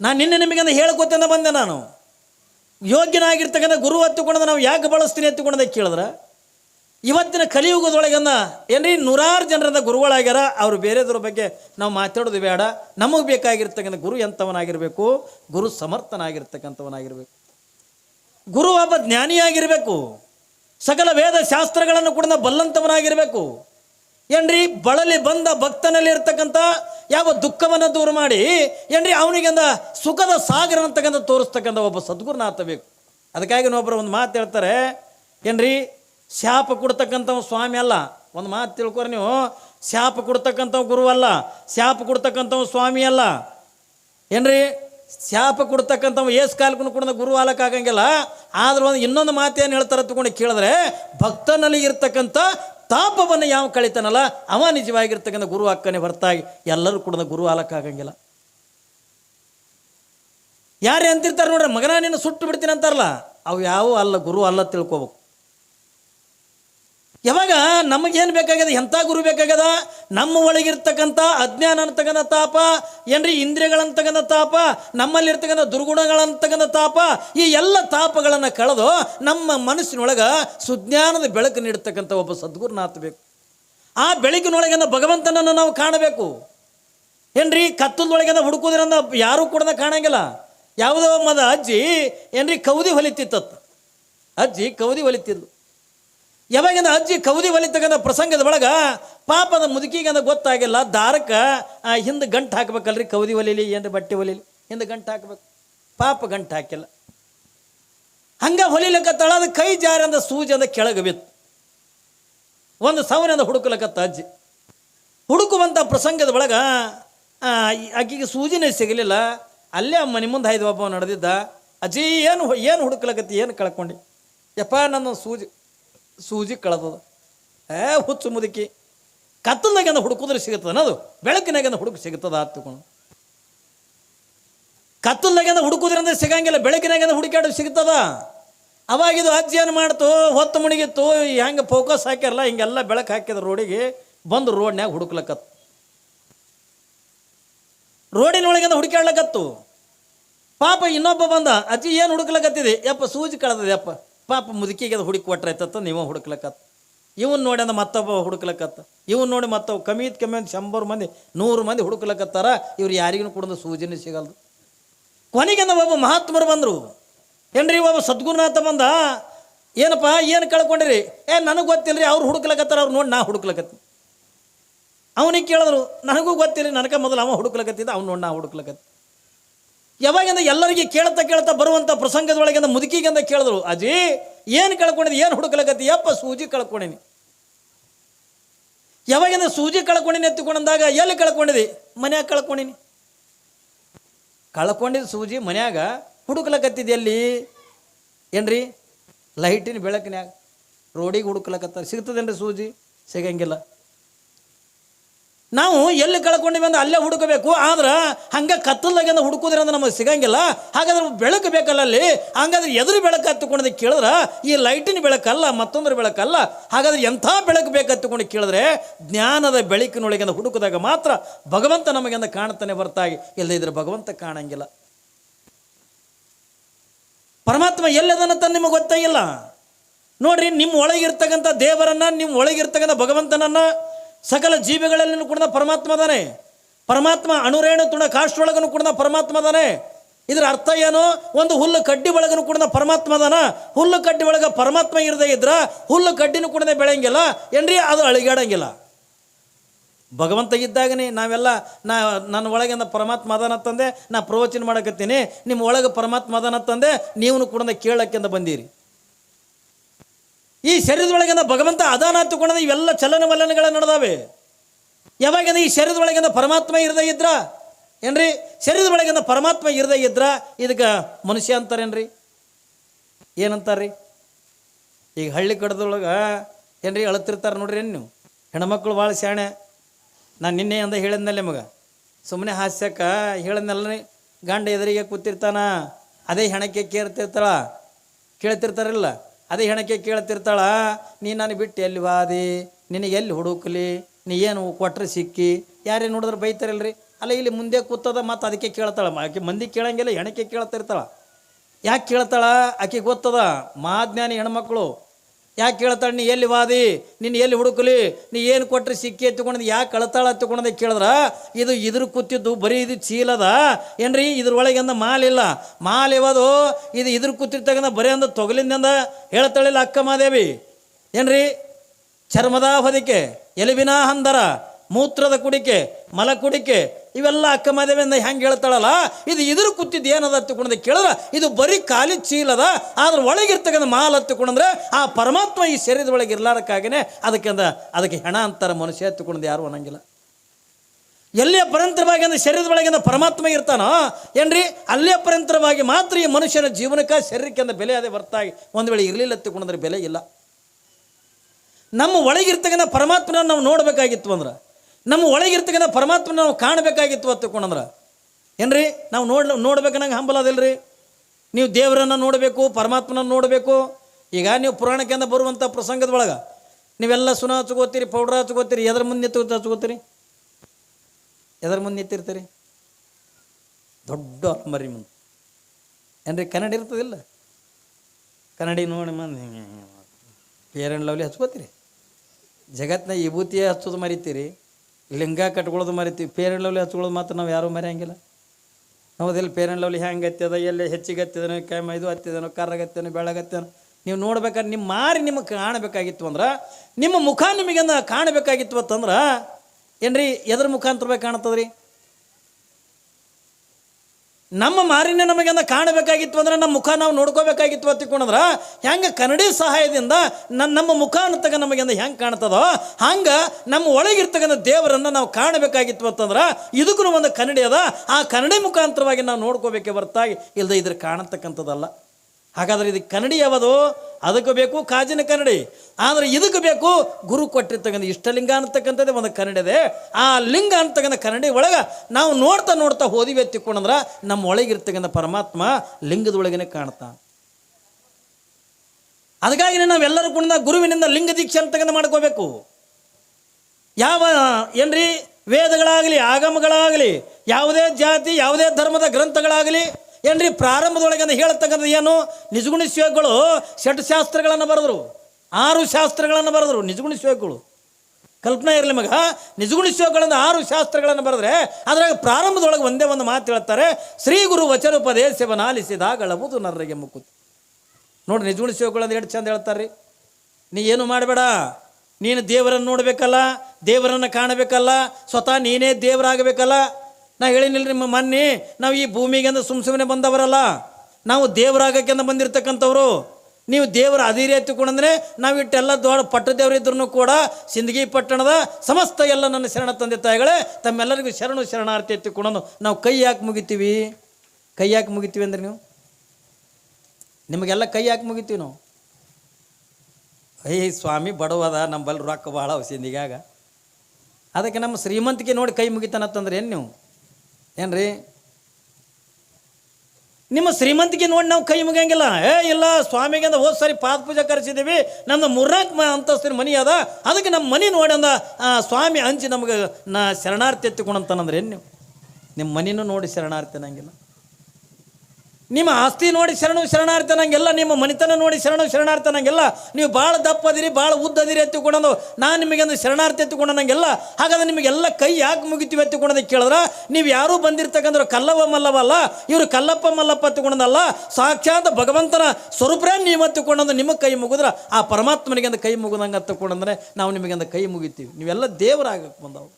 ನಾನು ನಿನ್ನೆ ನಿಮಗಂದ ಹೇಳ್ಕೊತಂದ ಬಂದೆ ನಾನು. ಯೋಗ್ಯನಾಗಿರ್ತಕ್ಕಂಥ ಗುರು ಹತ್ತುಕೊಂಡ ನಾವು ಯಾಕೆ ಬಳಸ್ತೀನಿ ಹತ್ತುಕೊಂಡದ ಕೇಳಿದ್ರೆ? ಇವತ್ತಿನ ಕಲಿಯುಗದೊಳಗನ್ನ ಏನ್ರಿ? ನೂರಾರು ಜನರದ ಗುರುಗಳಾಗ್ಯಾರ ಅವರು ಬೇರೆದ್ರ ಬಗ್ಗೆ ನಾವು ಮಾತಾಡೋದು ಬೇಡ. ನಮಗೆ ಬೇಕಾಗಿರ್ತಕ್ಕಂಥ ಗುರು ಎಂಥವನಾಗಿರಬೇಕು? ಗುರು ಸಮರ್ಥನಾಗಿರ್ತಕ್ಕಂಥವನಾಗಿರಬೇಕು. ಗುರು ಒಬ್ಬ ಜ್ಞಾನಿಯಾಗಿರಬೇಕು. ಸಕಲ ವೇದ ಶಾಸ್ತ್ರಗಳನ್ನು ಕೂಡ ಬಲ್ಲಂತವನಾಗಿರಬೇಕು ಏನ್ರಿ? ಬಳಲಿ ಬಂದ ಭಕ್ತನಲ್ಲಿ ಇರ್ತಕ್ಕಂಥ ಯಾವ ದುಃಖವನ್ನು ದೂರ ಮಾಡಿ, ಏನ್ರಿ? ಅವನಿಗೆಂದ ಸುಖದ ಸಾಗರ ಅಂತಕ್ಕಂಥ ತೋರಿಸ್ತಕ್ಕಂಥ ಒಬ್ಬ ಸದ್ಗುರುನಾಥ ಬೇಕು ಅದಕ್ಕಾಗಿ ಒಬ್ಬರು ಒಂದು ಮಾತು ಹೇಳ್ತಾರೆ. ಏನ್ರಿ? ಶಾಪ ಕೊಡ್ತಕ್ಕಂಥವ್ ಸ್ವಾಮಿ ಅಲ್ಲ. ಒಂದು ಮಾತು ತಿಳ್ಕೊರಿ ನೀವು. ಶಾಪ ಕೊಡ್ತಕ್ಕಂಥವ್ ಗುರು ಅಲ್ಲ. ಶಾಪ ಕೊಡ್ತಕ್ಕಂಥವ್ ಸ್ವಾಮಿ ಅಲ್ಲ. ಏನ್ರಿ? ಶಾಪ ಕೊಡ್ತಕ್ಕಂಥವ್ ಏಸ್ ಕಾಲಕ್ಕೂ ಕೂಡ ಗುರು ಆಲಕ್ಕಾಗಂಗಿಲ್ಲ. ಆದ್ರೆ ಒಂದು ಇನ್ನೊಂದು ಮಾತೇನು ಹೇಳ್ತಾರೆ ತಗೊಂಡು ಕೇಳಿದ್ರೆ, ಭಕ್ತನಲ್ಲಿ ಇರ್ತಕ್ಕಂಥ ತಾಪವನ್ನು ಯಾವ ಕಳಿತಾನಲ್ಲ, ಅವ ನಿಜವಾಗಿರ್ತಕ್ಕಂಥ ಗುರು ಅಕ್ಕನೆ ಹೊರತಾಗಿ ಎಲ್ಲರೂ ಕೂಡ ಗುರು ಆಲಕ್ಕಾಗಂಗಿಲ್ಲ. ಯಾರೇ ಅಂತಿರ್ತಾರೆ ನೋಡ್ರಿ, ಮಗನ ನೀನು ಸುಟ್ಟು ಬಿಡ್ತೀನಿ ಅಂತಾರಲ್ಲ ಅವು ಯಾವ ಅಲ್ಲ, ಗುರು ಅಲ್ಲ ತಿಳ್ಕೊಬೇಕು. ಯಾವಾಗ ನಮಗೇನು ಬೇಕಾಗ್ಯದ ಎಂಥ ಗುರು ಬೇಕಾಗ್ಯದ? ನಮ್ಮ ಒಳಗಿರ್ತಕ್ಕಂಥ ಅಜ್ಞಾನ ಅಂತಕ್ಕಂಥ ತಾಪ, ಏನ್ರಿ ಇಂದ್ರಿಯಗಳಂತಕ್ಕಂಥ ತಾಪ, ನಮ್ಮಲ್ಲಿರ್ತಕ್ಕಂಥ ದುರ್ಗುಣಗಳಂತಕ್ಕಂಥ ತಾಪ, ಈ ಎಲ್ಲ ತಾಪಗಳನ್ನು ಕಳೆದು ನಮ್ಮ ಮನಸ್ಸಿನೊಳಗೆ ಸುಜ್ಞಾನದ ಬೆಳಕು ನೀಡ್ತಕ್ಕಂಥ ಒಬ್ಬ ಸದ್ಗುರುನಾಥ ಬೇಕು. ಆ ಬೆಳಕಿನೊಳಗಿನ ಭಗವಂತನನ್ನು ನಾವು ಕಾಣಬೇಕು. ಏನ್ರಿ ಕತ್ತಲದೊಳಗಿನ ಹುಡುಕೋದ್ರಿಂದ ಯಾರೂ ಕೂಡ ಕಾಣಂಗಿಲ್ಲ. ಯಾವುದೋ ಮದ ಅಜ್ಜಿ, ಏನ್ರಿ, ಕೌದಿ ಹೊಲಿತಿತ್ತ ಅಜ್ಜಿ ಕೌದಿ ಹೊಲಿತಿದ್ಲು. ಯಾವಾಗಿಂದ ಅಜ್ಜಿ ಕೌದಿ ಒಲಿತಕ್ಕಂಥ ಪ್ರಸಂಗದ ಒಳಗ ಪಾಪದ ಮುದುಕಿಗಂದ ಗೊತ್ತಾಗಿಲ್ಲ, ದಾರಕ್ಕೆ ಹಿಂದೆ ಗಂಟು ಹಾಕ್ಬೇಕಲ್ರಿ, ಕೌದಿ ಒಲಿಲಿ ಎಂದು ಬಟ್ಟೆ ಒಲಿಲಿ, ಹಿಂದೆ ಗಂಟು ಹಾಕ್ಬೇಕು. ಪಾಪ ಗಂಟು ಹಾಕಿಲ್ಲ. ಹಂಗ ಹೊಲಿಲಕ್ಕ ಅದು ಕೈ ಜಾರಿ ಅಂದ ಸೂಜಿ ಅಂದ ಕೆಳಗೆ ಬಿತ್ತು. ಒಂದು ಸಾವಿರದ ಹುಡುಕಲಕತ್ತ ಅಜ್ಜಿ. ಹುಡುಕುವಂಥ ಪ್ರಸಂಗದ ಒಳಗ ಅಕ್ಕಿಗೆ ಸೂಜಿನೇ ಸಿಗಲಿಲ್ಲ. ಅಲ್ಲೇ ಮನೆ ಮುಂದೆ ಐದು ಒಬ್ಬ ನಡೆದಿದ್ದ. ಅಜ್ಜಿ, ಏನು ಏನು ಹುಡುಕ್ಲಕತ್ತಿ, ಏನು ಕಳ್ಕೊಂಡು? ಯಪ್ಪ, ನನ್ನ ಸೂಜಿ ಸೂಜಿ ಕಳೆದದ. ಏ, ಹುಚ್ಚು ಮುದುಕಿ ಕತ್ತಲ್ನಾಗೇನ ಹುಡುಕಿದ್ರೆ ಸಿಗುತ್ತದೆ ಅದು? ಬೆಳಕಿನಾಗೇನ ಹುಡುಕು ಸಿಗುತ್ತದ ಹತ್ತುಕೊಂಡು ಕತ್ತಲ್ನಾಗೇನ ಹುಡುಕುದ್ರಿಂದ ಸಿಗಂಗಿಲ್ಲ ಬೆಳಕಿನಾಗೇನ ಹುಡುಕಾಡು ಸಿಗ್ತದ ಅವಾಗಿದು ಅಜ್ಜಿ ಏನು ಮಾಡ್ತು, ಹೊತ್ತು ಮುಣಿಗಿತ್ತು, ಹೆಂಗೆ ಫೋಕಸ್ ಹಾಕ್ಯಾರಲ್ಲ, ಹಿಂಗೆಲ್ಲ ಬೆಳಕು ಹಾಕಿದ ರೋಡಿಗೆ ಬಂದು ರೋಡ್ನ್ಯಾಗ ಹುಡುಕ್ಲಕತ್ತು. ರೋಡಿನೊಳಗಿಂದ ಹುಡುಕಾಡ್ಲಕತ್ತು ಪಾಪ ಇನ್ನೊಬ್ಬ ಬಂದ, ಅಜ್ಜಿ ಏನು ಹುಡುಕ್ಲಕತ್ತಿದೆ? ಯಪ್ಪ, ಸೂಜಿ ಕಳೆದದೆ, ಯಪ್ಪ. ಪಾಪ ಮುದುಕಿಗೆ ಅದು ಹುಡುಕಿ ಕೊಟ್ರಾಯ್ತತ್ತ ನೀವು ಹುಡುಕ್ಲಕತ್ತ. ಇವನ್ ನೋಡಿ ಅಂದ ಮತ್ತೊಬ್ಬ ಹುಡುಕ್ಲಕತ್ತ. ಇವನ್ ನೋಡಿ ಮತ್ತೊಬ್ಬ ಕಮ್ಮಿತ್ ಕಮ್ಮಿ ಅಂತ ಶಂಬರ್ ಮಂದಿ, ನೂರು ಮಂದಿ ಹುಡುಕ್ಲಕತ್ತಾರ, ಇವ್ರು ಯಾರಿಗೂ ಕೂಡ ಸೂಜಿನೇ ಸಿಗಲ್ದು. ಕೊನೆಗೆ ಒಬ್ಬ ಮಹಾತ್ಮರು ಬಂದರು. ಏನ್ರಿ ಒಬ್ಬ ಸದ್ಗುರುನಾಥ ಬಂದ? ಏನಪ್ಪ, ಏನು ಕಳ್ಕೊಂಡಿರಿ? ಏ, ನನಗೆ ಗೊತ್ತಿಲ್ಲ ರೀ ಅವ್ರು ಹುಡುಕ್ಲಕತ್ತಾರ, ಅವ್ರು ನೋಡಿ ನಾ ಹುಡುಕ್ಲಕತ್ತಿ. ಅವನಿಗೆ ಕೇಳಿದ್ರು, ನನಗೂ ಗೊತ್ತಿಲ್ಲ ನನಗೆ ಮೊದಲು ಅವ ಹುಡುಕ್ಲಕತ್ತಿದ್ದ, ಅವ್ನು ನೋಡಿ ನಾ ಹುಡುಕ್ಲಕತ್ತಿ. ಯಾವಾಗಿಂದ ಎಲ್ಲರಿಗೆ ಕೇಳ್ತಾ ಕೇಳ್ತಾ ಬರುವಂಥ ಪ್ರಸಂಗದೊಳಗಿಂದ ಮುದುಕಿಗಿಂದ ಕೇಳಿದ್ರು, ಅಜಿ, ಏನು ಕಳ್ಕೊಂಡಿದ್ದು ಏನು ಹುಡುಕ್ಲಕತ್ತಿ? ಯಪ್ಪ, ಸೂಜಿ ಕಳ್ಕೊಂಡಿನಿ. ಯಾವಾಗಿಂದ ಸೂಜಿ ಕಳ್ಕೊಂಡಿನಿ ಎತ್ತಿಕೊಂಡಂದಾಗ ಎಲ್ಲಿ ಕಳ್ಕೊಂಡಿದಿ? ಮನ್ಯಾಗ ಕಳ್ಕೊಂಡಿನಿ. ಕಳ್ಕೊಂಡಿದ್ದು ಸೂಜಿ ಮನ್ಯಾಗ ಹುಡುಕ್ಲಕತ್ತಿದ್ದು ಎಲ್ಲಿ? ಏನ್ರಿ? ಲೈಟಿನ ಬೆಳಕಿನ್ಯಾಗ. ರೋಡಿಗೆ ಹುಡುಕ್ಲಕತ್ತಾರ. ಸಿಗ್ತದೇನ್ರಿ ಸೂಜಿ? ಸಿಗಂಗಿಲ್ಲ. ನಾವು ಎಲ್ಲಿ ಕಳ್ಕೊಂಡಿವಿ ಅಂದ್ರೆ ಅಲ್ಲೇ ಹುಡುಕಬೇಕು. ಆದ್ರೆ ಹಂಗೆ ಕತ್ತಲ್ದಾಗಿಂದ ಹುಡುಕೋದ್ರಿಂದ ನಮಗೆ ಸಿಗಂಗಿಲ್ಲ. ಹಾಗಾದ್ರೆ ಬೆಳಕು ಬೇಕಲ್ಲ ಅಲ್ಲಿ? ಹಂಗಾದ್ರೆ ಎದುರು ಬೆಳಕು ಹತ್ತುಕೊಂಡು ಕೇಳಿದ್ರೆ, ಈ ಲೈಟಿನ ಬೆಳಕಲ್ಲ, ಮತ್ತೊಂದರ ಬೆಳಕಲ್ಲ. ಹಾಗಾದ್ರೆ ಎಂಥ ಬೆಳಕು ಬೇಕು ಹತ್ತುಕೊಂಡು ಕೇಳಿದ್ರೆ, ಜ್ಞಾನದ ಬೆಳಕಿನೊಳಗಿಂದ ಹುಡುಕಿದಾಗ ಮಾತ್ರ ಭಗವಂತ ನಮಗಿಂದ ಕಾಣ್ತಾನೆ ಹೊರತಾಗಿ. ಇಲ್ಲದಿದ್ರೆ ಭಗವಂತ ಕಾಣಂಗಿಲ್ಲ. ಪರಮಾತ್ಮ ಎಲ್ಲದನ್ನ ನಿಮಗೆ ಗೊತ್ತಾಗಿಲ್ಲ ನೋಡ್ರಿ, ನಿಮ್ಮ ಒಳಗಿರ್ತಕ್ಕಂಥ ದೇವರನ್ನ, ನಿಮ್ಮ ಒಳಗಿರ್ತಕ್ಕಂಥ ಭಗವಂತನನ್ನ ಸಕಲ ಜೀವಿಗಳಲ್ಲಿ ಕೂಡ ಪರಮಾತ್ಮ ಅದಾನೆ. ಪರಮಾತ್ಮ ಅಣುರೇಣು ತುಣ ಕಾಷ್ಟೊಳಗನು ಕೂಡ ಪರಮಾತ್ಮ ಅದಾನೆ. ಇದರ ಅರ್ಥ ಏನು? ಒಂದು ಹುಲ್ಲು ಕಡ್ಡಿ ಒಳಗನು ಕೂಡ ಪರಮಾತ್ಮ ಅದಾನ. ಹುಲ್ಲು ಕಡ್ಡಿ ಒಳಗೆ ಪರಮಾತ್ಮ ಇರದೇ ಇದ್ರ ಹುಲ್ಲು ಕಡ್ಡಿನೂ ಕೂಡ ಬೆಳೆಯಂಗಿಲ್ಲ. ಏನ್ರಿ? ಅದು ಅಳಿಗಾಡಂಗಿಲ್ಲ. ಭಗವಂತ ಇದ್ದಾಗನೇ ನಾವೆಲ್ಲ ನಾ ನನ್ನ ಒಳಗಿಂದ ಪರಮಾತ್ಮ ಅದಾನತ್ತಂದೆ ನಾ ಪ್ರವಚನ ಮಾಡಕತ್ತೀನಿ. ನಿಮ್ಮ ಒಳಗೆ ಪರಮಾತ್ಮ ತಂದೆ ನೀವು ಕೂಡ ಕೇಳಕ್ಕಿಂದ ಬಂದೀರಿ. ಈ ಶರೀರದೊಳಗಿಂದ ಭಗವಂತ ಅದಾನ ತಗೊಂಡ ಇವೆಲ್ಲ ಚಲನವಲನಗಳು ನಡೆದಾವೆ. ಯಾವಾಗಿಂದ ಈ ಶರೀರದೊಳಗಿಂದ ಪರಮಾತ್ಮ ಇರದೇ ಇದ್ರ? ಏನ್ರಿ? ಶರೀರದೊಳಗಿಂದ ಪರಮಾತ್ಮ ಇರದೇ ಇದ್ರ, ಇದಕ್ಕೆ ಮನುಷ್ಯ ಅಂತಾರೇನ್ರಿ? ಏನಂತಾರ್ರಿ? ಈಗ ಹಳ್ಳಿ ಕಡದೊಳಗೆ ಏನ್ರಿ ಅಳತಿರ್ತಾರೆ ನೋಡ್ರಿ ಏನು ನೀವು? ಹೆಣ್ಮಕ್ಳು ಭಾಳ ಶಾಣೆ. ನಾನು ನಿನ್ನೆ ಅಂದ ಹೇಳಿದ್ನಲ್ಲ ನಿಮಗೆ. ಸುಮ್ಮನೆ ಹಾಸ್ಯಕ್ಕೆ ಹೇಳಿದ್ನಲ್ಲ ಗಂಡ ಎದುರಿಗೆ ಕೂತಿರ್ತಾನ. ಅದೇ ಹೆಣಕ್ಕೆ ಕೇರ್ತಿರ್ತಾಳ. ಕೇಳ್ತಿರ್ತಾರಲ್ಲ. ಅದೇ ಹೆಣಕ್ಕೆ ಕೇಳ್ತಿರ್ತಾಳ, ನೀ ನನಗೆ ಬಿಟ್ಟು ಎಲ್ಲಿ ವಾದಿ? ನಿನಗೆ ಎಲ್ಲಿ ಹುಡುಕ್ಲಿ? ನೀ ಏನು ಕೊಟ್ರೆ ಸಿಕ್ಕಿ? ಯಾರೇ ನೋಡಿದ್ರೆ ಬೈತಾರಲ್ರಿ? ಅಲ್ಲ, ಇಲ್ಲಿ ಮುಂದೆ ಕೂತದ ಮತ್ತು ಅದಕ್ಕೆ ಕೇಳ್ತಾಳ. ಆಕೆ ಮಂದಿ ಕೇಳಂಗಿಲ್ಲ ಹೆಣಕ್ಕೆ ಕೇಳ್ತಿರ್ತಾಳ. ಯಾಕೆ ಕೇಳ್ತಾಳ? ಆಕೆ ಗೊತ್ತದ ಮಾಜ್ಞಾನಿ ಹೆಣ್ಮಕ್ಳು ಯಾಕೆ ಕೇಳ್ತಾಳೆ? ನೀ ಎಲ್ಲಿ ವಾದಿ? ನೀನು ಎಲ್ಲಿ ಹುಡುಕಲಿ? ನೀ ಏನು ಕೊಟ್ಟರೆ ಸಿಕ್ಕಿ ಎತ್ತಿಕೊಂಡಿದ್ದು ಯಾಕೆ ಕಳ್ತಾಳ ಎತ್ತುಕೊಂಡೆ ಕೇಳಿದ್ರ? ಇದು ಇದ್ರ ಕೂತಿದ್ದು, ಬರೀ ಇದು ಚೀಲದ ಏನ್ರಿ? ಇದ್ರೊಳಗೆ ಅಂದ ಮಾಲಿಲ್ಲ ಮಾಲ್ ಇವದು ಇದು ಇದ್ರ ಕೂತಿರ್ತಕ್ಕಂಥ ಬರೀ ಅಂದ ತೊಗಲಿಂದ ಹೇಳ್ತಾಳಿಲ್ಲ ಅಕ್ಕ ಮಾದೇವಿ. ಏನ್ರಿ? ಚರ್ಮದ ಹೊದಿಕೆ, ಎಲುಬಿನ ಹಂದರ. ಮೂತ್ರದ ಕುಡಿಕೆ, ಮಲ ಕುಡಿಕೆ, ಇವೆಲ್ಲ ಅಕ್ಕ ಮಾದೇವಿಯಿಂದ ಹೆಂಗೆ ಹೇಳ್ತಾಳಲ್ಲ? ಇದು ಇದ್ರ ಕೂತಿದ್ದು ಏನದ ಹತ್ತುಕೊಂಡೆ ಕೇಳಿದ್ರೆ? ಇದು ಬರೀ ಖಾಲಿ ಚೀಲದ ಆದ್ರೆ ಒಳಗಿರ್ತಕ್ಕಂಥ ಮಾಲ್ ಹತ್ತಿಕೊಂಡ್ರೆ ಆ ಪರಮಾತ್ಮ ಈ ಶರೀರದ ಒಳಗೆ ಇರ್ಲಾರಕ್ಕಾಗೇ ಅದಕ್ಕೆ ಅಂದ, ಅದಕ್ಕೆ ಹೆಣ ಅಂತಾರೆ ಮನುಷ್ಯ ಹತ್ತಿಕೊಂಡು ಯಾರು ಅನ್ನಂಗಿಲ್ಲ. ಎಲ್ಲಿಯ ಪರಂತರವಾಗಿ ಅಂದ್ರೆ ಶರೀರದ ಒಳಗಿಂದ ಪರಮಾತ್ಮ ಇರ್ತಾನೋ? ಏನ್ರಿ? ಅಲ್ಲಿಯ ಪರಂತರವಾಗಿ ಮಾತ್ರ ಈ ಮನುಷ್ಯನ ಜೀವನಕ್ಕೆ ಶರೀರಕ್ಕೆ ಅಂದ ಬೆಲೆ ಅದೇ ಹೊರತಾಗಿ ಒಂದು ವೇಳೆ ಇರಲಿಲ್ಲ ಹತ್ತುಕೊಂಡ್ರೆ ಬೆಲೆ ಇಲ್ಲ. ನಮ್ಮ ಒಳಗಿರ್ತಕ್ಕಂಥ ಪರಮಾತ್ಮನ ನಾವು ನೋಡಬೇಕಾಗಿತ್ತು ಅಂದ್ರೆ ನಮ್ಮ ಒಳಗಿರ್ತಕ್ಕಂಥ ಪರಮಾತ್ಮನ ನಾವು ಕಾಣಬೇಕಾಗಿತ್ತು ಹತ್ತುಕೊಂಡ್ರೆ ಏನ್ರಿ ನಾವು ನೋಡ್ ನೋಡ್ಬೇಕನ್ನಂಗೆ ಹಂಬಲ ಅದಿಲ್ಲರಿ ನೀವು ದೇವರನ್ನು ನೋಡಬೇಕು ಪರಮಾತ್ಮನ ನೋಡಬೇಕು ಈಗ ನೀವು ಪುರಾಣಕ್ಕಿಂದ ಬರುವಂಥ ಪ್ರಸಂಗದ ಒಳಗೆ ನೀವೆಲ್ಲ ಸುನ ಹಚ್ಕೋತೀರಿ ಪೌಡ್ರ್ ಹಚ್ಕೋತೀರಿ ಎದ್ರ ಮುಂದೆ ನಿಂತು ಹಚ್ಕೋತೀರಿ ಎದ್ರ ಮುಂದೆ ನಿಂತಿರ್ತೀರಿ ದೊಡ್ಡ ಮರಿ ಮುಂದೆ ಏನ್ರಿ ಕನ್ನಡ ಇರ್ತದಿಲ್ಲ ಕನ್ನಡಿ ನೋಡಿ ಮಂದಿ ಪೇರ್ ಆ್ಯಂಡ್ ಲವ್ಲಿ ಹಚ್ಕೋತೀರಿ ಜಗತ್ತಿನ ವಿಭೂತಿಯೇ ಹಚ್ಚೋದು ಮರಿತೀರಿ ಲಿಂಗ ಕಟ್ಕೊಳ್ಳೋದು ಮರಿತೀವಿ ಪೇರೆಂಟ್ ಲವ್ಲಿ ಹಚ್ಕೊಳ್ಳೋದು ಮಾತ್ರ ನಾವು ಯಾರೂ ಮರೆಯಂಗಿಲ್ಲ. ಹೌದಿಲ್ಲ ಫೇರ್ ಆ್ಯಂಡ್ ಲವ್ಲಿ ಹೆಂಗೆ ಹತ್ತದ, ಎಲ್ಲಿ ಹೆಚ್ಚಿಗೆ ಹತ್ತಿದನೋ, ಕೈ ಇದು ಹತ್ತಿದನೋ ಕರ್ರಗತ್ತೇನೋ ಬೆಳಗತ್ತೇನೋ ನೀವು ನೋಡ್ಬೇಕಾದ್ರೆ ನಿಮ್ಮ ಮಾರಿ ನಿಮಗೆ ಕಾಣಬೇಕಾಗಿತ್ತು ಅಂದ್ರೆ, ನಿಮ್ಮ ಮುಖ ನಿಮಗೆ ಕಾಣಬೇಕಾಗಿತ್ತು ಅಂತಂದ್ರೆ, ಏನ್ರಿ ಎದ್ರ ಮುಖಾಂತರವಾಗಿ ಕಾಣ್ತದ್ರಿ ನಮ್ಮ ಮಾರಿನ ನಮಗೆಂದ ಕಾಣಬೇಕಾಗಿತ್ತು ಅಂದ್ರೆ ನಮ್ಮ ಮುಖ ನಾವು ನೋಡ್ಕೋಬೇಕಾಗಿತ್ತು ಅತ್ತಿಕೊಂಡ್ರೆ ಹೆಂಗೆ ಕನ್ನಡಿ ಸಹಾಯದಿಂದ ನನ್ನ ನಮ್ಮ ಮುಖ ಅನ್ನತಕ್ಕ ನಮಗೆಂದ ಹೆಂಗೆ ಕಾಣ್ತದೋ, ಹಂಗೆ ನಮ್ಮ ಒಳಗಿರ್ತಕ್ಕಂಥ ದೇವರನ್ನು ನಾವು ಕಾಣಬೇಕಾಗಿತ್ತು ಅಂತಂದ್ರೆ ಇದಕ್ಕೂ ಒಂದು ಕನ್ನಡಿ ಅದ. ಆ ಕನ್ನಡಿ ಮುಖಾಂತರವಾಗಿ ನಾವು ನೋಡ್ಕೋಬೇಕೆ ಹೊರತಾಗಿ ಇಲ್ಲದೆ ಇದ್ರ ಕಾಣತಕ್ಕಂಥದ್ದಲ್ಲ. ಹಾಗಾದ್ರೆ ಇದು ಕನ್ನಡಿ ಯಾವುದು? ಅದಕ್ಕೆ ಬೇಕು ಕಾಜಿನ ಕನ್ನಡಿ. ಆದರೆ ಇದಕ್ಕೆ ಬೇಕು ಗುರು ಕೊಟ್ಟಿರ್ತಕ್ಕಂಥ ಇಷ್ಟಲಿಂಗ ಅಂತಕ್ಕಂಥದ್ದೇ ಒಂದು ಕನ್ನಡಿ ಇದೆ ಆ ಲಿಂಗ ಅಂತಕ್ಕಂಥ ಕನ್ನಡಿ ಒಳಗೆ ನಾವು ನೋಡ್ತಾ ನೋಡ್ತಾ ಹೋದಿವಿ ಎತ್ತಿಕೊಂಡಂದ್ರೆ ನಮ್ಮ ಒಳಗಿರ್ತಕ್ಕಂಥ ಪರಮಾತ್ಮ ಲಿಂಗದೊಳಗೇನೆ ಕಾಣ್ತಾ ಅದಕ್ಕಾಗಿ ನಾವೆಲ್ಲರೂ ಕೂಡ ಗುರುವಿನಿಂದ ಲಿಂಗ ದೀಕ್ಷೆ ಅಂತಕ್ಕಂಥ ಮಾಡ್ಕೋಬೇಕು. ಯಾವ, ಏನ್ರಿ? ವೇದಗಳಾಗಲಿ, ಆಗಮಗಳಾಗಲಿ, ಯಾವುದೇ ಜಾತಿ, ಯಾವುದೇ ಧರ್ಮದ ಗ್ರಂಥಗಳಾಗಲಿ ಏನ್ರಿ ಪ್ರಾರಂಭದೊಳಗೆ ಅಂತ ಹೇಳ್ತಕ್ಕಂಥದ್ದು ಏನು? ನಿಜಗುಣ ಶಿವಗಳು ಷಟ್ ಶಾಸ್ತ್ರಗಳನ್ನು ಬರೆದ್ರು. ಆರು ಶಾಸ್ತ್ರಗಳನ್ನು ಬರೆದ್ರು. ನಿಜಗುಣ ಶಿವಗಳು ಕಲ್ಪನೆ ಇರಲಿ ಮಗ. ನಿಜಗುಣ ಶಿವಗಳಿಂದ ಆರು ಶಾಸ್ತ್ರಗಳನ್ನು ಬರೆದ್ರೆ ಅದ್ರಾಗ ಪ್ರಾರಂಭದೊಳಗೆ ಒಂದೇ ಒಂದು ಮಾತು ಹೇಳ್ತಾರೆ, ಶ್ರೀ ಗುರು ವಚನೋಪದೇಶವನಾಲಿಸಿದಾಗಳಬಹುದು ನರರಿಗೆ ಮುಕ್ಕುತ್ತೆ ನೋಡಿ ನಿಜಗುಣ ಶಿವಗಳಂದ ಎಷ್ಟು ಚಂದ ಹೇಳ್ತಾರೆ ನೀ ಏನು ಮಾಡಬೇಡ. ನೀನು ದೇವರನ್ನು ನೋಡಬೇಕಲ್ಲ, ದೇವರನ್ನು ಕಾಣಬೇಕಲ್ಲ, ಸ್ವತಃ ನೀನೇ ದೇವರಾಗಬೇಕಲ್ಲ. ನಾ ಹೇಳಿನಿಲ್ಲ ನಿಮ್ಮ ಮೊನ್ನೆ, ನಾವು ಈ ಭೂಮಿಗೆ ಅಂದ್ರೆ ಸುಮ್ ಸುಮ್ಮನೆ ಬಂದವರಲ್ಲ, ನಾವು ದೇವರಾಗಕ್ಕೆಂದ ಬಂದಿರತಕ್ಕಂಥವ್ರು. ನೀವು ದೇವರ ಅಧೀರ ಎತ್ತಿಕೊಂಡಂದ್ರೆ ನಾವು ಇಟ್ಟೆಲ್ಲ ದೊಡ್ಡ ಪಟ್ಟ ದೇವರಿದ್ರೂ ಕೂಡ ಸಿಂದಗಿ ಪಟ್ಟಣದ ಸಮಸ್ತ ಎಲ್ಲ ನನ್ನ ಶರಣ ತಂದೆ ತಾಯಿಗಳೇ, ತಮ್ಮೆಲ್ಲರಿಗೂ ಶರಣು ಶರಣಾರ್ಥಿ ಎತ್ತಿಕೊಂಡು ನಾವು ಕೈ ಯಾಕೆ ಮುಗಿತೀವಿ. ಕೈ ಯಾಕೆ ಮುಗಿತೀವಿ ಅಂದ್ರೆ ನೀವು? ನಿಮಗೆಲ್ಲ ಕೈ ಯಾಕೆ ಮುಗಿತೀವಿ ನಾವು? ಅಯ್ಯ ಸ್ವಾಮಿ, ಬಡವದ, ನಂಬಲ್ಲಿ ರೊಕ್ಕ ಭಾಳ ಸಿಂದಿಗಾಗ ಅದಕ್ಕೆ ನಮ್ಮ ಶ್ರೀಮಂತಿಕೆ ನೋಡಿ ಕೈ ಮುಗಿತಾನತ್ತಂದ್ರೆ ಏನು ನೀವು? ಏನ್ರಿ? ನಿಮ್ಮ ಶ್ರೀಮಂತಿಗೆ ನೋಡಿ ನಾವು ಕೈ ಮುಗಿಯಂಗಿಲ್ಲ. ಏ, ಇಲ್ಲ, ಸ್ವಾಮಿಗೆ ಅಂದ ಹೋದ್ ಸರಿ, ಪಾದ ಪೂಜೆ ಕರೆಸಿದ್ದೀವಿ ನಮ್ದು ಮೂರ್ನಾಲ್ಕು ಅಂತಸ್ತಿನ ಮನಿ ಅದ. ಅದಕ್ಕೆ ನಮ್ಮ ಮನಿ ನೋಡಿ ಅಂದ ಸ್ವಾಮಿ ಹಂಚಿ ನಮಗೆ ನಾ ಶರಣಾರ್ಥಿ ಎತ್ತಿಕೊಂಡಂತನಂದ್ರೆ ಏನು ನೀವು? ನಿಮ್ಮ ಮನಿನೂ ನೋಡಿ ಶರಣಾರ್ಥಿ ಅನ್ನಂಗಿಲ್ಲ. ನಿಮ್ಮ ಆಸ್ತಿ ನೋಡಿ ಶರಣು ಶರಣಾರ್ಥಿ ಅನ್ನಂಗೆಲ್ಲ, ನಿಮ್ಮ ಮನಿತನ ನೋಡಿ ಶರಣು ಶರಣಾರ್ಥನಂಗೆಲ್ಲ ನೀವು ಭಾಳ ದಪ್ಪದಿರಿ ಭಾಳ ಉದ್ದದಿರಿ ಎತ್ತಿಕೊಂಡು ನಾನು ನಿಮಗೆ ಒಂದು ಶರಣಾರ್ಥಿ ಎತ್ತಿಕೊಂಡಂಗೆಲ್ಲ ಹಾಗಾದ್ರೆ ನಿಮಗೆಲ್ಲ ಕೈ ಯಾಕೆ ಮುಗಿತೀವಿ ಎತ್ತಿಕೊಂಡದ ಕೇಳಿದ್ರೆ, ನೀವು ಯಾರೂ ಬಂದಿರ್ತಕ್ಕಂಥ ಕಲ್ಲವ ಮಲ್ಲವಲ್ಲ ಇವರು ಕಲ್ಲಪ್ಪ ಮಲ್ಲಪ್ಪ ಎತ್ತಿಕೊಂಡಲ್ಲ ಸಾಕ್ಷಾತ್ ಭಗವಂತನ ಸ್ವರೂಪರೇ ನೀವು ಎತ್ತಿಕೊಂಡಂದು ನಿಮಗೆ ಕೈ ಮುಗಿದ್ರೆ, ಆ ಪರಮಾತ್ಮನಿಗೆ ಕೈ ಮುಗಿದಂಗೆ ಎತ್ತಿಕೊಂಡಂದ್ರೆ ನಾವು ನಿಮಗೆ ಒಂದು ಕೈ ಮುಗಿತೀವಿ. ನೀವೆಲ್ಲ ದೇವರಾಗಕ್ಕೆ ಬಂದವರು.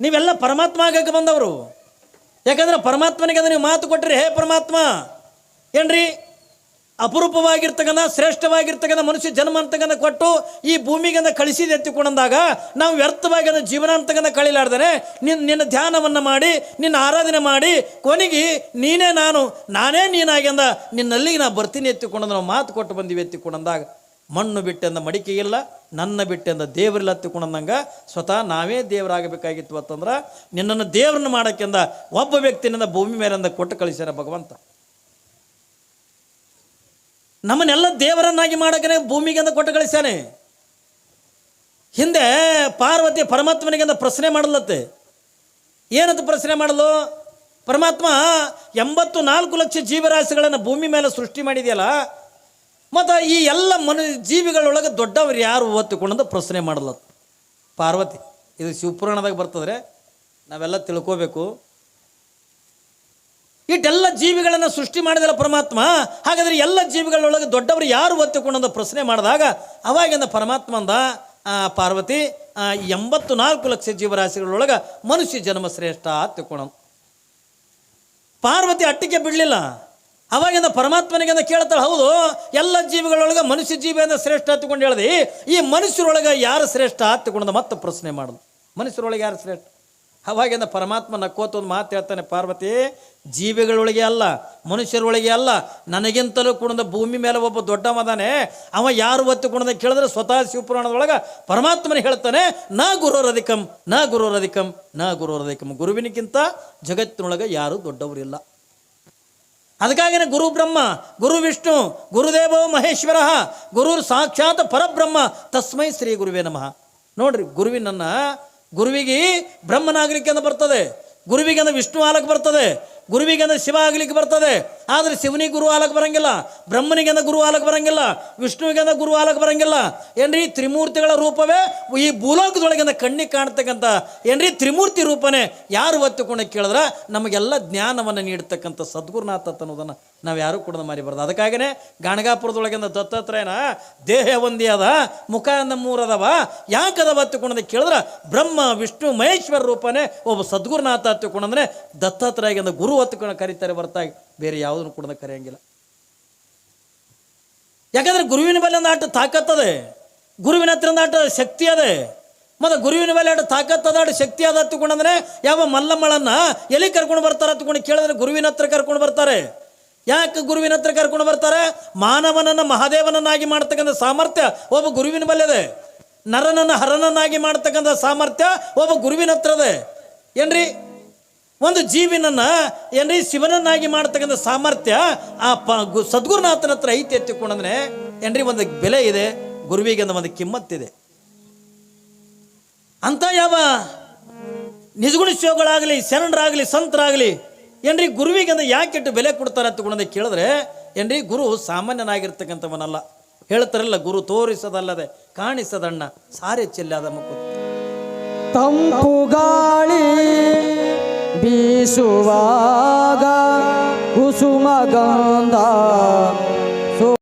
ನೀವೆಲ್ಲ ಪರಮಾತ್ಮ ಆಗಕ್ಕೆ ಬಂದವರು. ಯಾಕಂದ್ರೆ ಪರಮಾತ್ಮನಿಗೆ ನೀವು ಮಾತು ಕೊಟ್ಟರೆ ಹೇ ಪರಮಾತ್ಮ, ಏನ್ರಿ? ಅಪರೂಪವಾಗಿರ್ತಕ್ಕಂಥ, ಶ್ರೇಷ್ಠವಾಗಿರ್ತಕ್ಕಂಥ ಮನುಷ್ಯ ಜನ್ಮ ಅಂತಕ್ಕಂಥ ಕೊಟ್ಟು ಈ ಭೂಮಿಗೆ ಕಳಿಸಿದೆ ಎತ್ತಿಕೊಂಡಂದಾಗ ನಾವು ವ್ಯರ್ಥವಾಗಿ ಅದನ್ನು ಜೀವನ ಅಂತಕ್ಕಂಥ ಕಳಿಲಾರ್ದರೆ ನಿನ್ನ ನಿನ್ನ ಧ್ಯಾನವನ್ನು ಮಾಡಿ, ನಿನ್ನ ಆರಾಧನೆ ಮಾಡಿ, ಕೊನೆಗೆ ನೀನೇ ನಾನು, ನಾನೇ ನೀನಾಗಿ ಅಂದ, ನಿನ್ನಲ್ಲಿಗೆ ನಾ ಬರ್ತೀನಿ ಎತ್ತಿಕೊಂಡಂದು ನಾವು ಮಾತು ಕೊಟ್ಟು ಬಂದೀವಿ ಎತ್ತಿಕೊಂಡಂದಾಗ ಮಣ್ಣು ಬಿಟ್ಟೆಂದ ಮಡಿಕೆ ಇಲ್ಲ, ನನ್ನ ಬಿಟ್ಟೆಂದ ದೇವರಿಲ್ಲ ತಿಳ್ಕೊಂಡಂಗ ಸ್ವತಃ ನಾವೇ ದೇವರಾಗಬೇಕಾಗಿತ್ತು ಅಂತಂದ್ರೆ, ನಿನ್ನನ್ನು ದೇವ್ರನ್ನ ಮಾಡೋಕ್ಕೆಂದ ಒಬ್ಬ ವ್ಯಕ್ತಿನಿಂದ ಭೂಮಿ ಮೇಲಿಂದ ಕೊಟ್ಟು ಕಳಿಸ್ಯಾರ ಭಗವಂತ. ನಮ್ಮನ್ನೆಲ್ಲ ದೇವರನ್ನಾಗಿ ಮಾಡೋಕೆ ಭೂಮಿಗೆಂದ ಕೊಟ್ಟು ಕಳಿಸ್ಯಾನೆ. ಹಿಂದೆ ಪಾರ್ವತಿ ಪರಮಾತ್ಮನಿಗೆಂದ ಪ್ರಶ್ನೆ ಮಾಡಲತ್ತೆ. ಏನಂತ ಪ್ರಶ್ನೆ ಮಾಡಲು? ಪರಮಾತ್ಮ ಎಂಬತ್ತು ನಾಲ್ಕು ಲಕ್ಷ ಜೀವರಾಶಿಗಳನ್ನು ಭೂಮಿ ಮೇಲೆ ಸೃಷ್ಟಿ ಮಾಡಿದೆಯಲ್ಲ ಮತ್ತು ಈ ಎಲ್ಲ ಮನು ಜೀವಿಗಳೊಳಗೆ ದೊಡ್ಡವ್ರು ಯಾರು ಒತ್ತುಕೊಂಡಂತ ಪ್ರಶ್ನೆ ಮಾಡಲ್ಲ ಪಾರ್ವತಿ, ಇದು ಶಿವಪುರಾಣದಾಗ ಬರ್ತದ್ರೆ ನಾವೆಲ್ಲ ತಿಳ್ಕೋಬೇಕು. ಇಟ್ಟೆಲ್ಲ ಜೀವಿಗಳನ್ನು ಸೃಷ್ಟಿ ಮಾಡಿದಲ್ಲ ಪರಮಾತ್ಮ, ಹಾಗಾದ್ರೆ ಎಲ್ಲ ಜೀವಿಗಳೊಳಗೆ ದೊಡ್ಡವರು ಯಾರು ಒತ್ತಿಕೊಂಡಂತ ಪ್ರಶ್ನೆ ಮಾಡಿದಾಗ ಅವಾಗಿಂದ ಪರಮಾತ್ಮ ಅಂದ ಪಾರ್ವತಿ ಎಂಬತ್ತು ನಾಲ್ಕು ಲಕ್ಷ ಜೀವರಾಶಿಗಳೊಳಗೆ ಮನುಷ್ಯ ಜನ್ಮ ಶ್ರೇಷ್ಠ ತಿಳ್ಕೊಳ ಪಾರ್ವತಿ ಅಟ್ಟಿಗೆ ಬಿಡಲಿಲ್ಲ. ಅವಾಗಿಂದ ಪರಮಾತ್ಮನಿಗಿಂದ ಕೇಳ್ತಾಳೆ, ಹೌದು, ಎಲ್ಲ ಜೀವಿಗಳೊಳಗೆ ಮನುಷ್ಯ ಜೀವಿಯಿಂದ ಶ್ರೇಷ್ಠ ಹತ್ತುಕೊಂಡು ಹೇಳ್ದಿ. ಈ ಮನುಷ್ಯರೊಳಗೆ ಯಾರು ಶ್ರೇಷ್ಠ ಹತ್ತುಕೊಂಡ ಮತ್ತೆ ಪ್ರಶ್ನೆ ಮಾಡೋದು. ಮನುಷ್ಯರೊಳಗೆ ಯಾರು ಶ್ರೇಷ್ಠ? ಅವಾಗಿಂದ ಪರಮಾತ್ಮ ನಕ್ಕೋತ ಒಂದು ಮಾತು ಹೇಳ್ತಾನೆ, ಪಾರ್ವತಿ, ಜೀವಿಗಳೊಳಗೆ ಅಲ್ಲ, ಮನುಷ್ಯರೊಳಗೆ ಅಲ್ಲ, ನನಗಿಂತಲೂ ಕೂಡ ಭೂಮಿ ಮೇಲೆ ಒಬ್ಬ ದೊಡ್ಡವದಾನೆ ಅವ ಯಾರು ಒತ್ತುಕೊಂಡ ಕೇಳಿದ್ರೆ ಸ್ವತಃ ಶಿವಪುರಾಣದೊಳಗೆ ಪರಮಾತ್ಮನ ಹೇಳ್ತಾನೆ, ನಾ ಗುರುರಧಿಕಂ ನಾ ಗುರುರಧಿಕಂ ನಾ ಗುರುರಧಿಕಂ ಗುರುವಿನಕ್ಕಿಂತ ಜಗತ್ತಿನೊಳಗೆ ಯಾರೂ ದೊಡ್ಡವರಿಲ್ಲ. ಅದಕ್ಕಾಗಿನೇ ಗುರು ಬ್ರಹ್ಮ, ಗುರು ವಿಷ್ಣು, ಗುರುದೇವೋ ಮಹೇಶ್ವರ ಗುರು ಸಾಕ್ಷಾತ್ ಪರಬ್ರಹ್ಮ, ತಸ್ಮೈ ಶ್ರೀ ಗುರುವೇ ನಮಃ. ನೋಡ್ರಿ, ಗುರುವಿನನ್ನ ಗುರುವಿಗೆ ಬ್ರಹ್ಮನಾಗಲಿಕ್ಕೆ ಅಂತ ಬರ್ತದೆ, ಗುರುವಿಗೆ ವಿಷ್ಣು ಆಲಕ್ಕೆ ಬರ್ತದೆ ಗುರುವಿಗೆ ಅಂದರೆ ಶಿವ ಆಗಲಿಕ್ಕೆ ಬರ್ತದೆ. ಆದರೆ ಶಿವನಿಗೆ ಗುರು ಆಲಕ್ಕೆ ಬರಂಗಿಲ್ಲ. ಬ್ರಹ್ಮನಿಗೆ ಅಂದ್ರೆ ಗುರು ಆಲಕ್ಕೆ ಬರಂಗಿಲ್ಲ. ವಿಷ್ಣುವಿಗೆ ಅಂದ್ರೆ ಗುರು ಆಲಕ್ಕೆ ಬರಂಗಿಲ್ಲ. ಏನ್ರಿ? ತ್ರಿಮೂರ್ತಿಗಳ ರೂಪವೇ? ಈ ಭೂಲೋಕದೊಳಗಿಂದ ಕಣ್ಣಿಗೆ ಕಾಣ್ತಕ್ಕಂಥ ಏನ್ರಿ? ತ್ರಿಮೂರ್ತಿ ರೂಪನೇ? ಯಾರು ಒತ್ತುಕೊಂಡು ಕೇಳಿದ್ರೆ? ನಮಗೆಲ್ಲ ಜ್ಞಾನವನ್ನು ನೀಡ್ತಕ್ಕಂಥ ಸದ್ಗುರುನಾಥ ಅನ್ನೋದನ್ನು ನಾವು ಯಾರು ಕೂಡ ಮರಿಬಾರ್ದು ಅದಕ್ಕಾಗೇ ಗಾಣಗಾಪುರದೊಳಗಿಂದ ದತ್ತಾತ್ರೇಯನ ದೇಹ ಒಂದೇ ಅದ, ಮುಖ ಅಂದ ಮೂರದವ ಯಾಕದ ಒತ್ತುಕೊಂಡದ ಕೇಳಿದ್ರೆ? ಬ್ರಹ್ಮ, ವಿಷ್ಣು, ಮಹೇಶ್ವರ ರೂಪನೇ ಒಬ್ಬ ಸದ್ಗುರುನಾಥ ಹತ್ತುಕೊಂಡಂದ್ರೆ ದತ್ತಾತ್ರೇಯಗಿಂದ ಗುರು ಹೊತ್ತುಕೊಂಡು ಕರೀತಾರೆ ಹೊರತಾಗಿ ಬೇರೆ ಯಾವುದನ್ನು ಕೂಡ ಕರೆಯಂಗಿಲ್ಲ. ಯಾಕಂದ್ರೆ ಗುರುವಿನ ಮೇಲೆ ಒಂದು ಆಟ ತಾಕತ್ತದೆ ಗುರುವಿನ ಹತ್ರ ಆಟ ಶಕ್ತಿ ಅದೇ. ಮತ್ತು ಗುರುವಿನ ಮೇಲೆ ಆಟ ತಾಕತ್ತದ ಆಟ ಶಕ್ತಿ ಅದ ಹತ್ತುಕೊಂಡಂದ್ರೆ ಯಾವ ಮಲ್ಲಮ್ಮಳನ್ನ ಎಲ್ಲಿ ಕರ್ಕೊಂಡು ಬರ್ತಾರೆ ಹತ್ಕೊಂಡು ಕೇಳಿದ್ರೆ ಗುರುವಿನ ಹತ್ರ ಕರ್ಕೊಂಡು ಬರ್ತಾರೆ. ಯಾಕೆ ಗುರುವಿನ ಹತ್ರ ಕರ್ಕೊಂಡು ಬರ್ತಾರೆ? ಮಾನವನನ್ನು ಮಹಾದೇವನನ್ನಾಗಿ ಮಾಡ್ತಕ್ಕಂಥ ಸಾಮರ್ಥ್ಯ ಒಬ್ಬ ಗುರುವಿನ ಬಲ್ಲಿದೆ ನರನನ್ನು ಹರನನ್ನಾಗಿ ಮಾಡ್ತಕ್ಕಂಥ ಸಾಮರ್ಥ್ಯ ಒಬ್ಬ ಗುರುವಿನ ಹತ್ರ ಇದೆ ಏನ್ರಿ? ಒಂದು ಜೀವಿನನ್ನ ಏನ್ರಿ ಶಿವನನ್ನಾಗಿ ಮಾಡ್ತಕ್ಕಂಥ ಸಾಮರ್ಥ್ಯ, ಆ ಪ ಗು- ಸದ್ಗುರುನಾಥನ ಹತ್ರ ಐತಿ ಎತ್ತಿಕೊಂಡಂದ್ರೆ, ಏನ್ರಿ ಒಂದು ಬೆಲೆ ಇದೆ, ಗುರುವಿಗೆ ಒಂದು ಕಿಮ್ಮತ್ತಿದೆ ಅಂತ ಯಾವ ನಿಜಗುಣ ಶಿವಗಳಾಗಲಿ, ಶರಣರಾಗಲಿ, ಸಂತರಾಗಲಿ, ಏನ್ರಿ ಗುರುವಿಗೆ ಅಂದ್ರೆ ಯಾಕೆ ಬೆಲೆ ಕೊಡ್ತಾರೆ ಅಂತ ಕೇಳಿದ್ರೆ, ಏನ್ರಿ ಗುರು ಸಾಮಾನ್ಯನಾಗಿರ್ತಕ್ಕಂಥವನಲ್ಲ. ಹೇಳ್ತಾರಲ್ಲ, ಗುರು ತೋರಿಸದಲ್ಲದೆ ಕಾಣಿಸದಣ್ಣ ಸಾರೆ ಚೆಲ್ಲಾದ ಮುಖ ತಂಪು ಗಾಳಿ ಬೀಸುವಾಗ ಕುಸುಮ ಗಂಧ